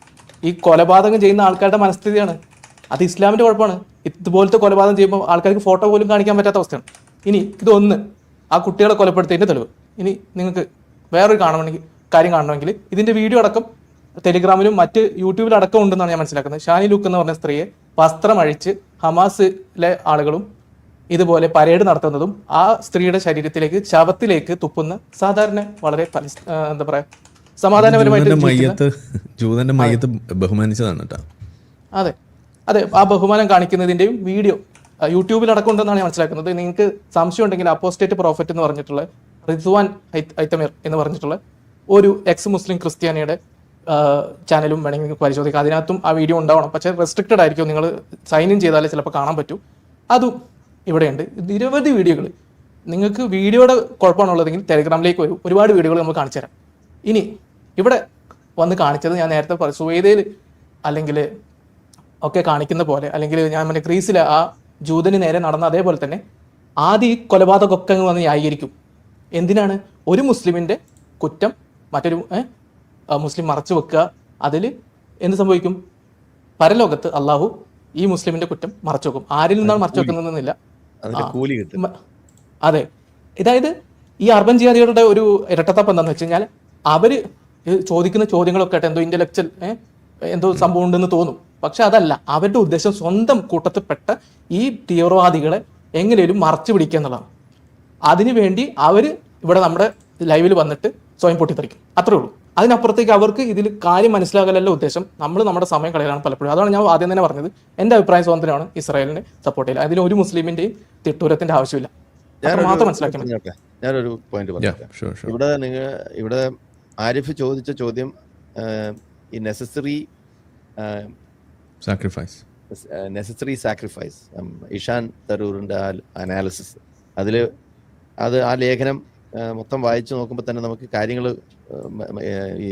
ഈ കൊലപാതകം ചെയ്യുന്ന ആൾക്കാരുടെ മനസ്ഥിതിയാണ്. അത് ഇസ്ലാമിന്റെ കുഴപ്പമാണ്. ഇതുപോലത്തെ കൊലപാതകം ചെയ്യുമ്പോൾ ആൾക്കാർക്ക് ഫോട്ടോ പോലും കാണിക്കാൻ പറ്റാത്ത അവസ്ഥയാണ്. ഇനി ഇതൊന്ന് ആ കുട്ടികളെ കൊലപ്പെടുത്തിയതിന്റെ തെളിവ്. ഇനി നിങ്ങൾക്ക് വേറൊരു കാണണമെങ്കിൽ കാര്യം കാണണമെങ്കിൽ ഇതിന്റെ വീഡിയോ അടക്കം ടെലിഗ്രാമിലും മറ്റ് യൂട്യൂബിലും അടക്കം ഉണ്ടെന്നാണ് ഞാൻ മനസ്സിലാക്കുന്നത്. ഷാനി ലുക്ക് എന്ന് പറഞ്ഞ സ്ത്രീയെ വസ്ത്രമഴിച്ച് ഹമാസിലെ ആളുകളും ഇതുപോലെ പരേഡ് നടത്തുന്നതും ആ സ്ത്രീയുടെ ശരീരത്തിലേക്ക് ശവത്തിലേക്ക് തുപ്പുന്ന സാധാരണ വളരെ എന്താ പറയാ സമാധാനപരമായിട്ട് ജൂതന്റെ മയ്യത്ത് ജൂതന്റെ മയ്യത്ത് ബഹുമാനിച്ചതാണ് കേട്ടോ. അതെ. അതെ ആ ബഹുമാനം കാണിക്കുന്നതിന്റെയും വീഡിയോ യൂട്യൂബിൽ അടക്കം ഉണ്ടെന്നാണ് ഞാൻ മനസ്സിലാക്കുന്നത്. നിങ്ങൾക്ക് സംശയം ഉണ്ടെങ്കിൽ അപ്പോസ്റ്റേറ്റ് പ്രോഫറ്റ് എന്ന് പറഞ്ഞിട്ടുള്ള റിസ്വാൻ ഐത്തമീർ എന്ന് പറഞ്ഞിട്ടുള്ള ഒരു എക്സ് മുസ്ലിം ക്രിസ്ത്യാനിയുടെ ചാനലും വേണമെങ്കിൽ നിങ്ങൾക്ക് പരിശോധിക്കാം. അതിനകത്തും ആ വീഡിയോ ഉണ്ടാവണം. പക്ഷേ റെസ്ട്രിക്റ്റഡ് ആയിരിക്കും. നിങ്ങൾ സൈൻ ഇൻ ചെയ്താലേ ചിലപ്പോൾ കാണാൻ പറ്റൂ. അതും ഇവിടെയുണ്ട്. നിരവധി വീഡിയോകൾ. നിങ്ങൾക്ക് വീഡിയോയുടെ കുഴപ്പമാണുള്ളതെങ്കിൽ ടെലിഗ്രാമിലേക്ക് വരും. ഒരുപാട് വീഡിയോകൾ നമ്മൾ കാണിച്ചു തരാം ഇനി ഇവിടെ വന്ന് കാണിച്ചത് ഞാൻ നേരത്തെ പറഞ്ഞു സുവേദയിൽ അല്ലെങ്കിൽ ഒക്കെ കാണിക്കുന്ന പോലെ അല്ലെങ്കിൽ ഞാൻ മറ്റേ ക്രീസിൽ ആ ജൂതന് നേരെ നടന്ന അതേപോലെ തന്നെ ആദ്യം ഈ കൊലപാതകമൊക്കെ അങ്ങ് വന്ന് ന്യായീകരിക്കും. എന്തിനാണ്? ഒരു മുസ്ലിമിന്റെ കുറ്റം മറ്റൊരു മുസ്ലിം മറച്ചു വെക്കുക. അതിൽ എന്ത് സംഭവിക്കും? പരലോകത്ത് അള്ളാഹു ഈ മുസ്ലിമിന്റെ കുറ്റം മറച്ചു വെക്കും. ആരിൽ നിന്നാണ് മറച്ചു വെക്കുന്നതെന്നില്ല. അതെ. ഇതായത് ഈ അർബൻ ജിയാദികളുടെ ഒരു ഇരട്ടത്തപ്പ് എന്താണെന്ന് വെച്ച് കഴിഞ്ഞാൽ അവർ ചോദിക്കുന്ന ചോദ്യങ്ങളൊക്കെ ആയിട്ട് എന്തോ ഇന്റലക്ച്വൽ എന്തോ സംഭവം ഉണ്ടെന്ന് തോന്നും. പക്ഷെ അതല്ല അവരുടെ ഉദ്ദേശം സ്വന്തം കൂട്ടത്തിൽപ്പെട്ട ഈ തീവ്രവാദികളെ എങ്ങനെയും മറച്ചു പിടിക്കുക എന്നുള്ളതാണ്. അതിനുവേണ്ടി അവർ ഇവിടെ നമ്മുടെ ലൈവിൽ വന്നിട്ട് സ്വയം പൊട്ടിത്തെറിക്കും. അത്രേ ഉള്ളൂ. അതിനപ്പുറത്തേക്ക് അവർക്ക് ഇതിൽ കാര്യം മനസ്സിലാകലല്ല ഉദ്ദേശം. നമ്മൾ നമ്മുടെ സമയം കളയലാണ് പലപ്പോഴും. അതാണ് ഞാൻ ആദ്യം തന്നെ പറഞ്ഞത്. എന്റെ അഭിപ്രായം സ്വാതന്ത്ര്യമാണ് ഇസ്രായേലിനെ സപ്പോർട്ട് ചെയ്യുക അതിന് ഒരു മുസ്ലിമിന്റെയും തിട്ടൂരത്തിന്റെ ആവശ്യമില്ല. മാത്രം മനസ്സിലാക്കി ഞാനൊരു പോയിന്റ് പറഞ്ഞു. ഇവിടെ നിങ്ങൾ ഇവിടെ ആരിഫ് ചോദിച്ച ചോദ്യം ഈ necessary sacrifice necessary sacrifice Ishaan തരൂറിന്റെ ആ അനാലിസിസ് അതിൽ അത് ആ ലേഖനം മൊത്തം വായിച്ചു നോക്കുമ്പോൾ തന്നെ നമുക്ക് കാര്യങ്ങൾ ഈ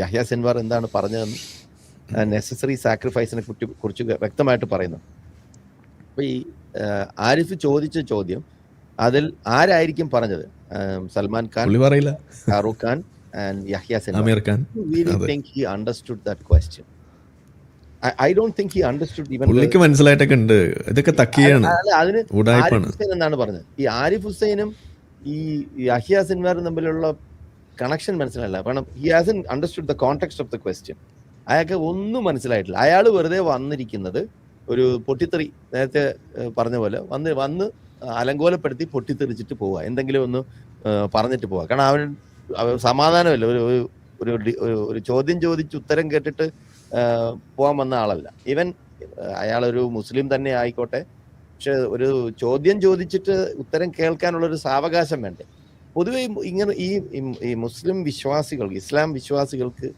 യഹ്യ സെൻവാർ എന്താണ് പറഞ്ഞതെന്ന് നെസസറി സാക്രിഫൈസിനെ കുറ്റി കുറിച്ച് വ്യക്തമായിട്ട് പറയുന്നു. അപ്പോൾ ഈ ആരിഫ് ചോദിച്ച ചോദ്യം അതിൽ ആരായിരിക്കും പറഞ്ഞത്? Salman Khan Shahrukh Khan and Yahya Sinwar Aamir Khan really അതെ. think he understood that question. I, I don't think he understood even പുള്ളിക്ക് മനസ്സിലായിട്ടൊക്കെ ഉണ്ട്. ഇതൊക്കെ തക്കിയാണ്. അതിന് ഉടായ്പാണ് ഹുസൈൻ എന്നാണ് പറഞ്ഞത്. ഈ ആരിഫ് ഹുസൈനും ഈ അഹിയ സിൻവാറും തമ്മിലുള്ള കണക്ഷൻ മനസ്സിലായില്ല. കാരണം he hasn't understood the context of the question അയാൾക്ക് ഒന്നും മനസ്സിലായിട്ടില്ല. അയാൾ വെറുതെ വന്നിരിക്കുന്നത് ഒരു പൊട്ടിത്തെറി നേരത്തെ പറഞ്ഞ പോലെ വന്ന് വന്ന് അലങ്കോലപ്പെടുത്തി പൊട്ടിത്തെറിച്ചിട്ട് പോവുക. എന്തെങ്കിലും ഒന്ന് പറഞ്ഞിട്ട് പോവുക. കാരണം അവൻ സമാധാനമല്ല. ഒരു ഒരു- ഒരു ചോദ്യം ചോദിച്ച് ഉത്തരം കേട്ടിട്ട് പോകാൻ വന്ന ആളല്ല. ഈവൻ അയാളൊരു മുസ്ലിം തന്നെ ആയിക്കോട്ടെ. പക്ഷെ ഒരു ചോദ്യം ചോദിച്ചിട്ട് ഉത്തരം കേൾക്കാനുള്ള ഒരു സാവകാശം വേണ്ടേ? പൊതുവെ ഇങ്ങനെ ഈ ഈ- മുസ്ലിം വിശ്വാസികൾ ഇസ്ലാം വിശ്വാസികൾക്ക്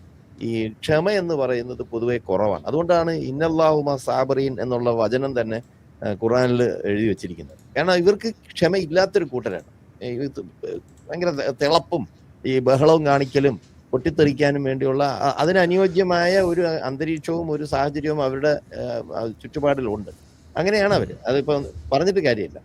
ഈ ക്ഷമ എന്ന് പറയുന്നത് പൊതുവെ കുറവാണ്. അതുകൊണ്ടാണ് ഇന്നല്ലാഹുമ സാബറീൻ എന്നുള്ള വചനം തന്നെ ഖുറാനിൽ എഴുതി വെച്ചിരിക്കുന്നത്. കാരണം ഇവർക്ക് ക്ഷമയില്ലാത്തൊരു കൂട്ടരാണ്. ഭയങ്കര തിളപ്പും ഈ ബഹളവും കാണിക്കലും പൊട്ടിത്തെറിക്കാനും വേണ്ടിയുള്ള അതിനനുയോജ്യമായ ഒരു അന്തരീക്ഷവും ഒരു സാഹചര്യവും അവരുടെ ചുറ്റുപാടിലുണ്ട്. അങ്ങനെയാണ് അവർ അതിപ്പോൾ പറഞ്ഞിട്ട് കാര്യമില്ല.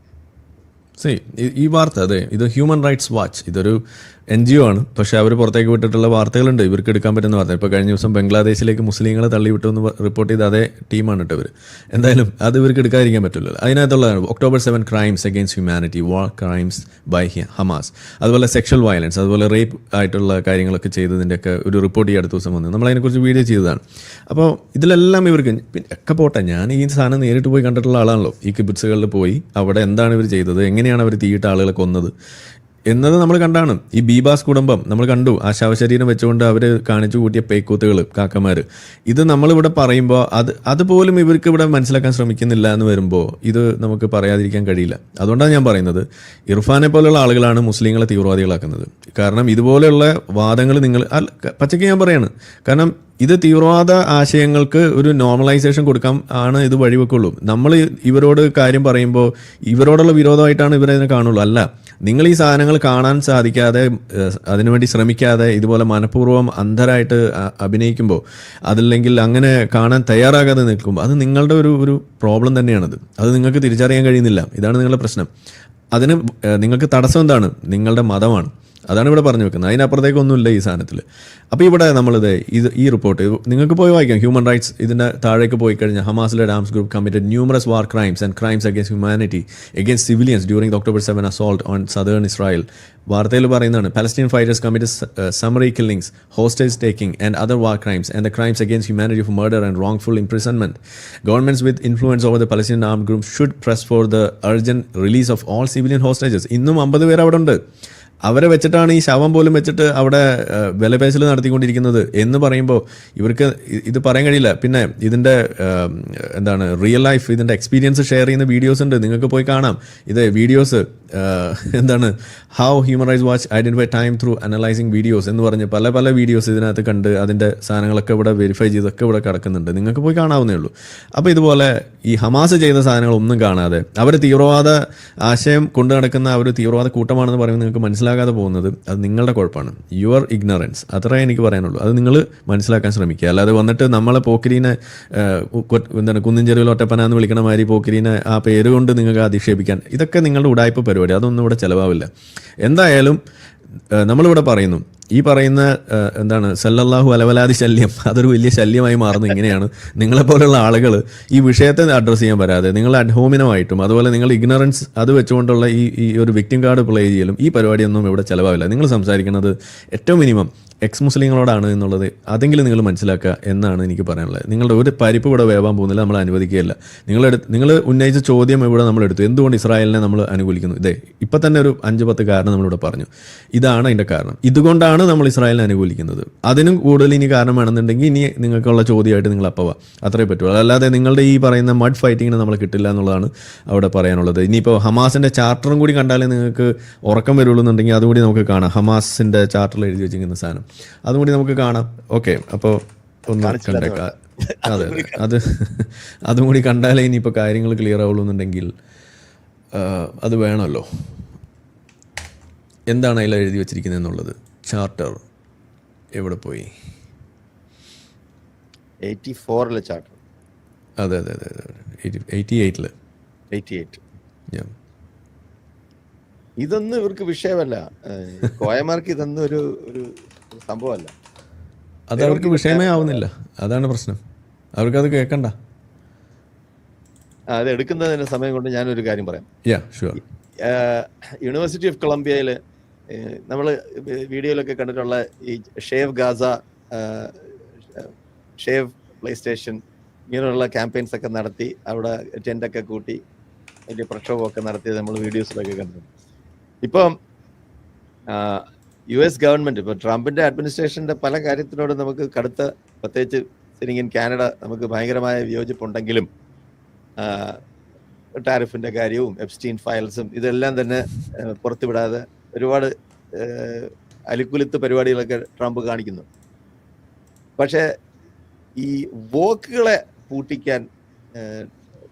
ഈ വാർത്ത അതെ ഇത് ഹ്യൂമൻ റൈറ്റ്സ് വാച്ച് ഇതൊരു എൻ ജി ഒ ആണ്. പക്ഷേ അവർ പുറത്തേക്ക് വിട്ടിട്ടുള്ള വാർത്തകളുണ്ട്. ഇവർക്ക് എടുക്കാൻ പറ്റുന്ന വാർത്ത. ഇപ്പോൾ കഴിഞ്ഞ ദിവസം ബംഗ്ലാദേശിലേക്ക് മുസ്ലിങ്ങളെ തള്ളിവിട്ടു എന്ന് റിപ്പോർട്ട് ചെയ്ത അതേ ടീമാണ് കേട്ടോ ഇവർ എന്തായാലും അത് ഇവർക്ക് എടുക്കാതിരിക്കാൻ പറ്റില്ല അതിനകത്തുള്ളതാണ് October seven crimes against humanity war crimes by Hamas അതുപോലെ സെക്ഷൽ വയലൻസ് അതുപോലെ റേപ്പ് ആയിട്ടുള്ള കാര്യങ്ങളൊക്കെ ചെയ്തതിന്റെയൊക്കെ ഒരു റിപ്പോർട്ട് ഈ അടുത്ത ദിവസം വന്നു. നമ്മൾ അതിനെക്കുറിച്ച് വീഡിയോ ചെയ്തതാണ്. അപ്പോൾ ഇതിലെല്ലാം ഇവർക്ക് ഒക്കെ പോട്ടെ. ഞാൻ ഈ സാധനം നേരിട്ട് പോയി കണ്ടിട്ടുള്ള ആളാണല്ലോ. ഈ കിബിറ്റ്സുകളിൽ പോയി അവിടെ എന്താണ് ഇവർ ചെയ്തത്? എങ്ങനെയാണ് അവർ തീയിട്ട ആളുകളെ കൊന്നത്? എന്നത് നമ്മൾ കണ്ടാണ്. ഈ ബീബാസ് കുടുംബം നമ്മൾ കണ്ടു. ആ ശവശരീരം വെച്ചുകൊണ്ട് അവർ കാണിച്ചു കൂട്ടിയ പേക്കൂത്തുകൾ കാക്കമാർ ഇത് നമ്മളിവിടെ പറയുമ്പോൾ അത് അതുപോലും ഇവർക്ക് ഇവിടെ മനസ്സിലാക്കാൻ ശ്രമിക്കുന്നില്ല എന്ന് വരുമ്പോൾ ഇത് നമുക്ക് പറയാതിരിക്കാൻ കഴിയില്ല. അതുകൊണ്ടാണ് ഞാൻ പറയുന്നത്. ഇർഫാനെ പോലെയുള്ള ആളുകളാണ് മുസ്ലിങ്ങളെ തീവ്രവാദികളാക്കുന്നത്. കാരണം ഇതുപോലെയുള്ള വാദങ്ങൾ നിങ്ങൾ പച്ചയ്ക്ക് ഞാൻ പറയാണ്. കാരണം ഇത് തീവ്രവാദ ആശയങ്ങൾക്ക് ഒരു നോർമലൈസേഷൻ കൊടുക്കാൻ ആണ് ഇത് വഴിവെക്കുള്ളൂ. നമ്മൾ ഇവരോട് കാര്യം പറയുമ്പോൾ ഇവരോടുള്ള വിരോധമായിട്ടാണ് ഇവരതിനെ കാണുള്ളൂ. അല്ല നിങ്ങൾ ഈ സാധനങ്ങൾ കാണാൻ സാധിക്കാതെ അതിനുവേണ്ടി ശ്രമിക്കാതെ ഇതുപോലെ മനഃപൂർവം അന്ധരായിട്ട് അഭിനയിക്കുമ്പോൾ അതല്ലെങ്കിൽ അങ്ങനെ കാണാൻ തയ്യാറാകാതെ നിൽക്കുമ്പോൾ അത് നിങ്ങളുടെ ഒരു ഒരു പ്രോബ്ലം തന്നെയാണത്. അത് നിങ്ങൾക്ക് തിരിച്ചറിയാൻ കഴിയുന്നില്ല. ഇതാണ് നിങ്ങളുടെ പ്രശ്നം. അതിന് നിങ്ങൾക്ക് തടസ്സം എന്താണ്? നിങ്ങളുടെ മതമാണ്. അതാണ് ഇവിടെ പറഞ്ഞു വെക്കുന്നത്. അതിനപ്പുറത്തേക്കൊന്നുമില്ല ഈ സാധനത്തിൽ അപ്പോൾ ഇവിടെ നമ്മളിത് ഇത് ഈ റിപ്പോർട്ട് നിങ്ങൾക്ക് പോയി വായിക്കാം. ഹ്യൂമൻ റൈറ്റ്സ് ഇതിന്റെ താഴേക്ക് പോയി കഴിഞ്ഞാൽ ഹമാസിലെ dams group committed numerous war crimes and crimes against humanity against civilians during October seven assault on southern Israel വാർത്തയിൽ പറയുന്നതാണ്. Palestine fighters commit summary killings hostage taking and other war crimes and the crimes against humanity of murder and wrongful imprisonment governments with influence over the Palestine arm group should press for the urgent release of all civilian hostages ഇന്നും അമ്പത് പേർ അവിടെ ഉണ്ട് അവരെ വെച്ചിട്ടാണ് ഈ ശവം പോലും വെച്ചിട്ട് അവിടെ വിലപേശൽ നടത്തിക്കൊണ്ടിരിക്കുന്നത് എന്ന് പറയുമ്പോൾ ഇവർക്ക് ഇത് പറയാൻ കഴിയില്ല. പിന്നെ ഇതിന്റെ എന്താണ് റിയൽ ലൈഫ് ഇതിന്റെ എക്സ്പീരിയൻസ് ഷെയർ ചെയ്യുന്ന വീഡിയോസ് ഉണ്ട്. നിങ്ങൾക്ക് പോയി കാണാം. ഇത് വീഡിയോസ് എന്താണ് how Human Rights Watch identify time through analysing videos എന്ന് പറഞ്ഞ് പല പല വീഡിയോസ് ഇതിനകത്ത് കണ്ട് അതിന്റെ സാധനങ്ങളൊക്കെ ഇവിടെ വെരിഫൈ ചെയ്തൊക്കെ ഇവിടെ കിടക്കുന്നുണ്ട്. നിങ്ങൾക്ക് പോയി കാണാവുന്നേ ഉള്ളൂ. അപ്പോൾ ഇതുപോലെ ഈ ഹമാസ് ചെയ്ത സാധനങ്ങളൊന്നും കാണാതെ അവർ തീവ്രവാദ ആശയം കൊണ്ടു നടക്കുന്ന അവർ തീവ്രവാദ കൂട്ടമാണെന്ന് പറയുമ്പോൾ നിങ്ങൾക്ക് മനസ്സിലാകാതെ പോകുന്നത് അത് നിങ്ങളുടെ കുഴപ്പമാണ്. യുവർ ഇഗ്നറൻസ് അത്രേ എനിക്ക് പറയാനുള്ളൂ. അത് നിങ്ങൾ മനസ്സിലാക്കാൻ ശ്രമിക്കുക. അല്ലാതെ വന്നിട്ട് നമ്മളെ പോക്കിരീനെ എന്താണ് കുന്നിൻ ചെരുവിൽ ഒറ്റപ്പന എന്ന് വിളിക്കണ മാതിരി പോക്കിരീനെ ആ പേര് കൊണ്ട് നിങ്ങൾക്ക് അധിക്ഷേപിക്കാൻ ഇതൊക്കെ നിങ്ങളുടെ ഉടായ്പ പരിപാടി. അതൊന്നും ഇവിടെ ചിലവാവില്ല. എന്തായാലും നമ്മളിവിടെ പറയുന്നു. ഈ പറയുന്ന എന്താണ് സല്ലല്ലാഹു അലവലാതി ശല്യം അതൊരു വലിയ ശല്യമായി മാറുന്നത് ഇങ്ങനെയാണ്. നിങ്ങളെപ്പോലുള്ള ആളുകൾ ഈ വിഷയത്തെ അഡ്രസ്സ് ചെയ്യാൻ വരാതെ നിങ്ങൾ അഡ്ഹോമിനമായിട്ടും അതുപോലെ നിങ്ങൾ ഇഗ്നറൻസ് അത് വെച്ചുകൊണ്ടുള്ള ഈ ഈ ഒരു വിക്ടിം കാർഡ് പ്ലേ ചെയ്യലും ഈ പരിപാടിയൊന്നും ഇവിടെ ചിലവാവില്ല. നിങ്ങൾ സംസാരിക്കുന്നത് ഏറ്റവും മിനിമം എക്സ് മുസ്ലിങ്ങളോടാണ് എന്നുള്ളത് അതെങ്കിലും നിങ്ങൾ മനസ്സിലാക്കുക എന്നാണ് എനിക്ക് പറയാനുള്ളത്. നിങ്ങളുടെ ഒരു പരിപ്പ് ഇവിടെ വേവാൻ പോകുന്നില്ല നമ്മൾ അനുവദിക്കുകയില്ല. നിങ്ങളെടു നിങ്ങൾ ഉന്നയിച്ച ചോദ്യം ഇവിടെ നമ്മൾ എടുത്തു? എന്തുകൊണ്ട് ഇസ്രായേലിനെ നമ്മൾ അനുകൂലിക്കുന്നു? ഇതേ ഇപ്പം തന്നെ ഒരു അഞ്ച് പത്ത് കാരണം നമ്മളിവിടെ പറഞ്ഞു. ഇതാണ് അതിന്റെ കാരണം. ഇതുകൊണ്ടാണ് നമ്മൾ ഇസ്രായേലിനെ അനുകൂലിക്കുന്നത്. അതിനും കൂടുതൽ ഇനി കാരണം വേണമെന്നുണ്ടെങ്കിൽ ഇനി നിങ്ങൾക്കുള്ള ചോദ്യമായിട്ട് നിങ്ങൾ അപ്പവ. അത്രേ പറ്റുള്ളൂ. അല്ലാതെ നിങ്ങളുടെ ഈ പറയുന്ന മഡ് ഫൈറ്റിങ്ങിന് നമ്മൾ കിട്ടില്ല എന്നുള്ളതാണ് അവിടെ പറയാനുള്ളത്. ഇനിയിപ്പോൾ ഹമാസിന്റെ ചാർട്ടറും കൂടി കണ്ടാലേ നിങ്ങൾക്ക് ഉറക്കം വരുള്ളൂ എന്നുണ്ടെങ്കിൽ അതുകൂടി നമുക്ക് കാണാം. ഹമാസിന്റെ ചാർട്ടറിൽ എഴുതി വെച്ചിരിക്കുന്ന സാധനം. അതും കൂടി നമുക്ക് കാണാം. ഓക്കെ അപ്പോൾ ഒന്ന് കണ്ടേക്കാം അതെ അതെ അത് [LAUGHS] അതും കൂടി കണ്ടാലേ ഇനിയിപ്പോൾ കാര്യങ്ങൾ ക്ലിയർ ആവുള്ളൂ എന്നുണ്ടെങ്കിൽ അത് വേണമല്ലോ. എന്താണ് അതിൽ എഴുതി വെച്ചിരിക്കുന്നത് എന്നുള്ളത് ചാർട്ടർ എവിടെ പോയി? എയ്റ്റി ഫോറിലെ ചാർട്ടർ. അതെ അതെ അതെ എയ്റ്റി എയ്റ്റിൽ എയ്റ്റി എയ്റ്റ് ഇതൊന്നും ഇവർക്ക് വിഷയമല്ല. കോയമാർക്ക് ഇതൊന്നും ഒരു ഒരു സംഭവമല്ല. അത് അവർക്ക് വിഷയമേ ആവുന്നില്ല. അതാണ് പ്രശ്നം. അവർക്ക് അത് കേൾക്കണ്ട അത് എടുക്കുന്നതിന് സമയം കൊണ്ട് ഞാനൊരു കാര്യം പറയാം. യൂണിവേഴ്സിറ്റി ഓഫ് കൊളംബിയയിൽ നമ്മൾ വീഡിയോയിലൊക്കെ കണ്ടിട്ടുള്ള ഈ save Gaza save play station ഇങ്ങനെയുള്ള ക്യാമ്പയിൻസ് ഒക്കെ നടത്തി അവിടെ ടെന്റൊക്കെ കൂട്ടി അതിന്റെ പ്രക്ഷോഭമൊക്കെ നടത്തി നമ്മൾ വീഡിയോസിലൊക്കെ കണ്ടു ഇപ്പം യു എസ് ഗവൺമെന്റ് ഇപ്പൊ ട്രംപിന്റെ അഡ്മിനിസ്ട്രേഷന്റെ പല കാര്യത്തിനോട് നമുക്ക് കടുത്ത പ്രത്യേകിച്ച് സിനിങ്ങൻ കാനഡ നമുക്ക് ഭയങ്കരമായ വിയോജിപ്പുണ്ടെങ്കിലും ടാരിഫിന്റെ കാര്യവും എപ്സ്റ്റീൻ ഫയൽസും ഇതെല്ലാം തന്നെ പുറത്തുവിടാതെ ഒരുപാട് അലുക്കുലുത്ത് പരിപാടികളൊക്കെ ട്രംപ് കാണിക്കുന്നു. പക്ഷേ ഈ വോക്കുകളെ പൂട്ടിക്കാൻ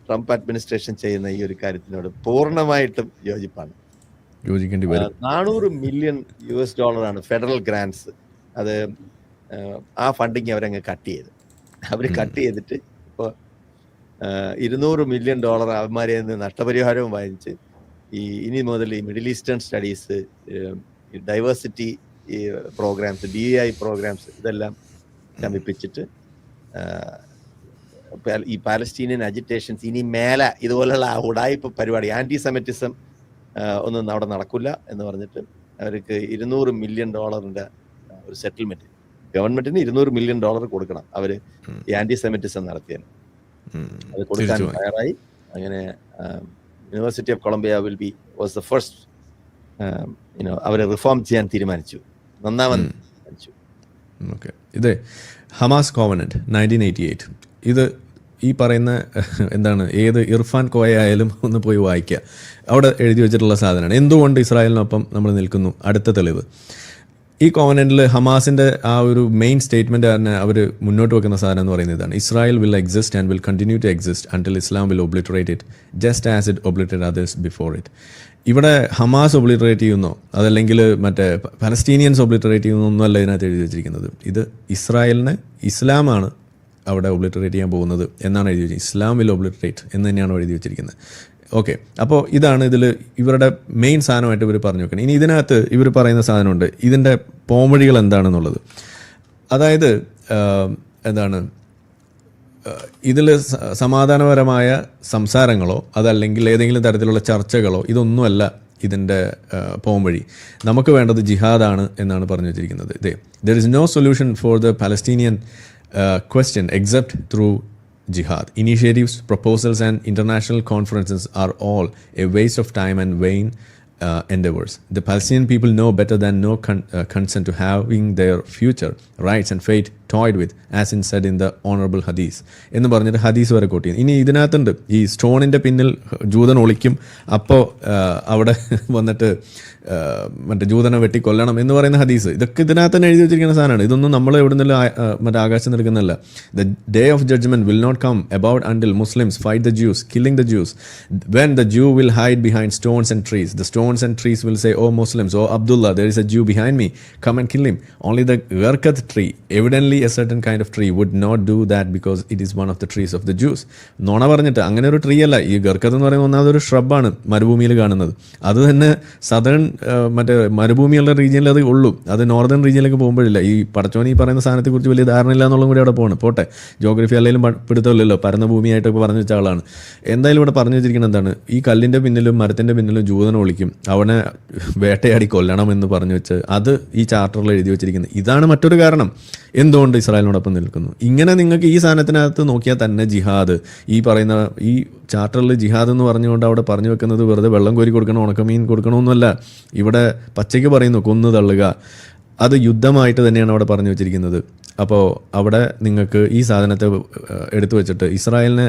ട്രംപ് അഡ്മിനിസ്ട്രേഷൻ ചെയ്യുന്ന ഈ ഒരു കാര്യത്തിനോട് പൂർണമായിട്ടും യോജിപ്പാണ്. യോജിക്കേണ്ടി വരും. നാനൂറ് മില്യൺ യു എസ് ഡോളറാണ് ഫെഡറൽ ഗ്രാൻസ്. അത് ആ, ഫണ്ടിങ് അവരങ്ങ് കട്ട് ചെയ്ത്. അവർ കട്ട് ചെയ്തിട്ട് ഇപ്പോൾ ഇരുന്നൂറ് മില്യൺ ഡോളർ അവന്മാരെ നിന്ന് നഷ്ടപരിഹാരവും വാങ്ങിച്ച് ഈ ഇനി മുതൽ ഈ മിഡിൽ ഈസ്റ്റേൺ സ്റ്റഡീസ് ഡൈവേഴ്സിറ്റി ഈ പ്രോഗ്രാംസ് ഡി ഐ പ്രോഗ്രാംസ് ഇതെല്ലാം ശമിപ്പിച്ചിട്ട് ഈ പാലസ്റ്റീനിയൻ അജിറ്റേഷൻസ് ഇനി മേലെ ഇതുപോലുള്ള ഉടായ്പ പരിപാടി ആന്റി സെമറ്റിസം ഒന്നും അവിടെ നടക്കില്ല എന്ന് പറഞ്ഞിട്ട് അവർക്ക് ഇരുന്നൂറ് മില്യൺ ഡോളറിന്റെ ഒരു സെറ്റിൽമെന്റ് ഗവൺമെന്റിന് ഇരുന്നൂറ് മില്യൺ ഡോളർ കൊടുക്കണം അവർ ഈ ആന്റി സെമിറ്റിസം നടത്തിയതിന് അത് കൊടുക്കാൻ തയ്യാറായി. അങ്ങനെ university of Columbia will be was the first you know അവരെ റിഫോം ചെയ്യാൻ തീരുമാനിച്ചു. നന്നാവൻ തീരുമാനിച്ചു. ഓക്കെ ഇത് Hamas covenant nineteen eighty eight ഇത് ഈ പറയുന്ന എന്താണ് ഏത് ഇർഫാൻ കോയ ആയാലും ഒന്ന് പോയി വായിക്കുക അവിടെ എഴുതി വെച്ചിട്ടുള്ള സാധനമാണ്. എന്തുകൊണ്ട് ഇസ്രായേലിനൊപ്പം നമ്മൾ നിൽക്കുന്നു? അടുത്ത തെളിവ്. ഈ കോവനന്റിൽ ഹമാസിന്റെ ആ ഒരു മെയിൻ സ്റ്റേറ്റ്മെന്റ് തന്നെ അവർ മുന്നോട്ട് വെക്കുന്ന സാധനം എന്ന് പറയുന്നത് ഇതാണ്. Israel will exist and will continue to exist until Islam will obliterate it just as it obliterate others before it ഇവിടെ ഹമാസ് ഒബ്ലിറ്ററേറ്റ് ചെയ്യുന്നോ? അതല്ലെങ്കിൽ മറ്റേ പലസ്റ്റീനിയൻസ് ഒബ്ലിറ്ററേറ്റ് ചെയ്യുന്നോ? ഒന്നുമല്ല ഇതിനകത്ത് എഴുതി വെച്ചിരിക്കുന്നത്. ഇത് ഇസ്രായേലിന് ഇസ്ലാമാണ് അവിടെ ഒബ്ലിറ്ററേറ്റ് ചെയ്യാൻ പോകുന്നത് എന്നാണ് എഴുതി വെച്ചത്. ഇസ്ലാം വിൽ ഒബ്ലിറ്ററേറ്റ് എന്ന് തന്നെയാണ് എഴുതി വെച്ചിരിക്കുന്നത്. ഓക്കെ അപ്പോൾ ഇതാണ് ഇതിൽ ഇവരുടെ മെയിൻ സാധനമായിട്ട് ഇവർ പറഞ്ഞു വെക്കണം. ഇനി ഇതിനകത്ത് ഇവർ പറയുന്ന സാധനമുണ്ട്. ഇതിന്റെ പോംവഴികൾ എന്താണെന്നുള്ളത്. അതായത് എന്താണ് ഇതിൽ സമാധാനപരമായ സംസാരങ്ങളോ അതല്ലെങ്കിൽ ഏതെങ്കിലും തരത്തിലുള്ള ചർച്ചകളോ ഇതൊന്നുമല്ല ഇതിന്റെ പോംവഴി. നമുക്ക് വേണ്ടത് ജിഹാദാണ് എന്നാണ് പറഞ്ഞു വെച്ചിരിക്കുന്നത്. ഇതേ there is no solution for the Palestinian question except through jihad. Initiatives, proposals, and international conferences are all a waste of time and vain uh, endeavors. The Palestinian people know better than no con- uh, consent to having their future, rights, and fate toyed with, as in said in the honorable hadith. എന്ന് പറഞ്ഞിട്ട് ഹദീസ് വരെ coat ഇനി ഇതിനകത്തുണ്ട് ഈ സ്റ്റോണിന്റെ പിന്നിൽ ജൂതൻ ഒളിക്കും അപ്പോൾ അവിടെ വന്നിട്ട് മറ്റേ ജൂതനെ വെട്ടി കൊല്ലണം എന്ന് പറയുന്ന ഹദീസ്. ഇതൊക്കെ ഇതിനകത്ത് തന്നെ എഴുതി വെച്ചിരിക്കുന്ന സാധനമാണ്. ഇതൊന്നും നമ്മൾ എവിടെ ആ, മറ്റേ ആകാശം നിൽക്കുന്നല്ല the day of judgement will not come about until Muslims fight the Jews killing the Jews when the Jew will hide behind stones and trees the stones and trees will say O Muslims O Abdullah there is a Jew behind me come and kill only the gharqad tree evidently a certain kind of tree would not do that because it is one of the trees of the Jews നോണ പറഞ്ഞിട്ട് അങ്ങനെ ഒരു tree അല്ല. ഈ ഗർക്കത്ത് എന്ന് പറയുന്നത് ഒന്നാമത് ഒരു ഷ്രബാണ് മരുഭൂമിയിൽ കാണുന്നത്. അത് തന്നെ സദേൺ മറ്റേ മരുഭൂമിയുള്ള റീജിയനിൽ അത് ഉള്ളൂ. അത് നോർത്തേൺ റീജിയനിലേക്ക് പോകുമ്പോഴില്ല. ഈ പടച്ചോനി ഈ പറയുന്ന സാധനത്തെക്കുറിച്ച് വലിയ ധാരണയില്ല എന്നുള്ളതും കൂടി അവിടെ പോകണം പോട്ടെ. ജോഗ്രഫി അല്ലെങ്കിലും പിടുത്തമില്ലല്ലോ. പരന്ന ഭൂമിയായിട്ട് ഇപ്പോൾ പറഞ്ഞു വെച്ച ആളാണ്. എന്തായാലും ഇവിടെ പറഞ്ഞു വെച്ചിരിക്കുന്നത് എന്താണ്? ഈ കല്ലിന്റെ പിന്നിലും മരത്തിന്റെ പിന്നിലും ജൂതനെ വിളിക്കും അവനെ വേട്ടയാടി കൊല്ലണം എന്ന് പറഞ്ഞു വെച്ച് അത് ഈ ചാർട്ടറിൽ എഴുതി വെച്ചിരിക്കുന്നത്. ഇതാണ് മറ്റൊരു കാരണം. എന്തുകൊണ്ട് ഇസ്രായേലിനോടൊപ്പം നിൽക്കുന്നു? ഇങ്ങനെ നിങ്ങൾക്ക് ഈ സാധനത്തിനകത്ത് നോക്കിയാൽ തന്നെ ജിഹാദ്. ഈ പറയുന്ന ഈ ചാർട്ടറിൽ ജിഹാദ് എന്ന് പറഞ്ഞുകൊണ്ട് അവിടെ പറഞ്ഞു വെക്കുന്നത് വെറുതെ വെള്ളം കോരി കൊടുക്കണം ഉണക്കമീൻ കൊടുക്കണമെന്നല്ല ഇവിടെ പച്ചയ്ക്ക് പറയുന്നു കൊന്നു തള്ളുക. അത് യുദ്ധമായിട്ട് തന്നെയാണ് അവിടെ പറഞ്ഞു വെച്ചിരിക്കുന്നത്. അപ്പോൾ അവിടെ നിങ്ങൾക്ക് ഈ സാധനത്തെ എടുത്തു വെച്ചിട്ട് ഇസ്രായേലിനെ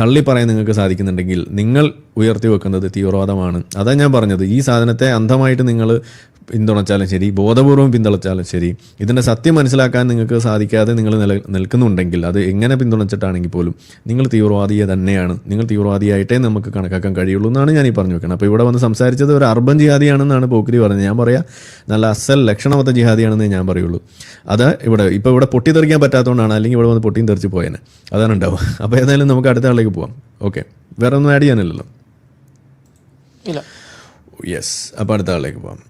തള്ളി പറയാൻ നിങ്ങൾക്ക് സാധിക്കുന്നുണ്ടെങ്കിൽ നിങ്ങൾ ഉയർത്തി വെക്കുന്നത് തീവ്രവാദമാണ്. അതാണ് ഞാൻ പറഞ്ഞത്. ഈ സാധനത്തെ അന്ധമായിട്ട് നിങ്ങൾ പിന്തുണച്ചാലും ശരി ബോധപൂർവം പിന്തുണച്ചാലും ശരി ഇതിന്റെ സത്യം മനസ്സിലാക്കാൻ നിങ്ങൾക്ക് സാധിക്കാതെ നിങ്ങൾ നില നിൽക്കുന്നുണ്ടെങ്കിൽ അത് എങ്ങനെ പിന്തുണച്ചിട്ടാണെങ്കിൽ പോലും നിങ്ങൾ തീവ്രവാദിയെ തന്നെയാണ് നിങ്ങൾ തീവ്രവാദിയായിട്ടേ നമുക്ക് കണക്കാക്കാൻ കഴിയുള്ളൂ എന്നാണ് ഞാൻ ഈ പറഞ്ഞു വെക്കുന്നത് അപ്പോൾ ഇവിടെ വന്ന് സംസാരിച്ചത് ഒരു അർബൻ ജിഹാദിയാണെന്നാണ് പോക്കിരി പറഞ്ഞത്. ഞാൻ പറയാം നല്ല അസൽ ലക്ഷണമൊത്ത ജിഹാദിയാണെന്ന് ഞാൻ പറയുള്ളൂ. അത് ഇവിടെ ഇപ്പോൾ ഇവിടെ പൊട്ടി തെറിക്കാൻ പറ്റാത്തതുകൊണ്ടാണ് അല്ലെങ്കിൽ ഇവിടെ വന്ന് പൊട്ടിയും തെറിച്ച് പോയേനെ. അതാണ് ഉണ്ടാവുക. അപ്പോൾ ഏതായാലും നമുക്ക് അടുത്ത ആളിലേക്ക് പോവാം. ഓക്കെ. വേറെ ഒന്നും ആഡ് ചെയ്യാനില്ലല്ലോ. ഇല്ല. യെസ് അപ്പോൾ അടുത്ത ആളിലേക്ക് പോകാം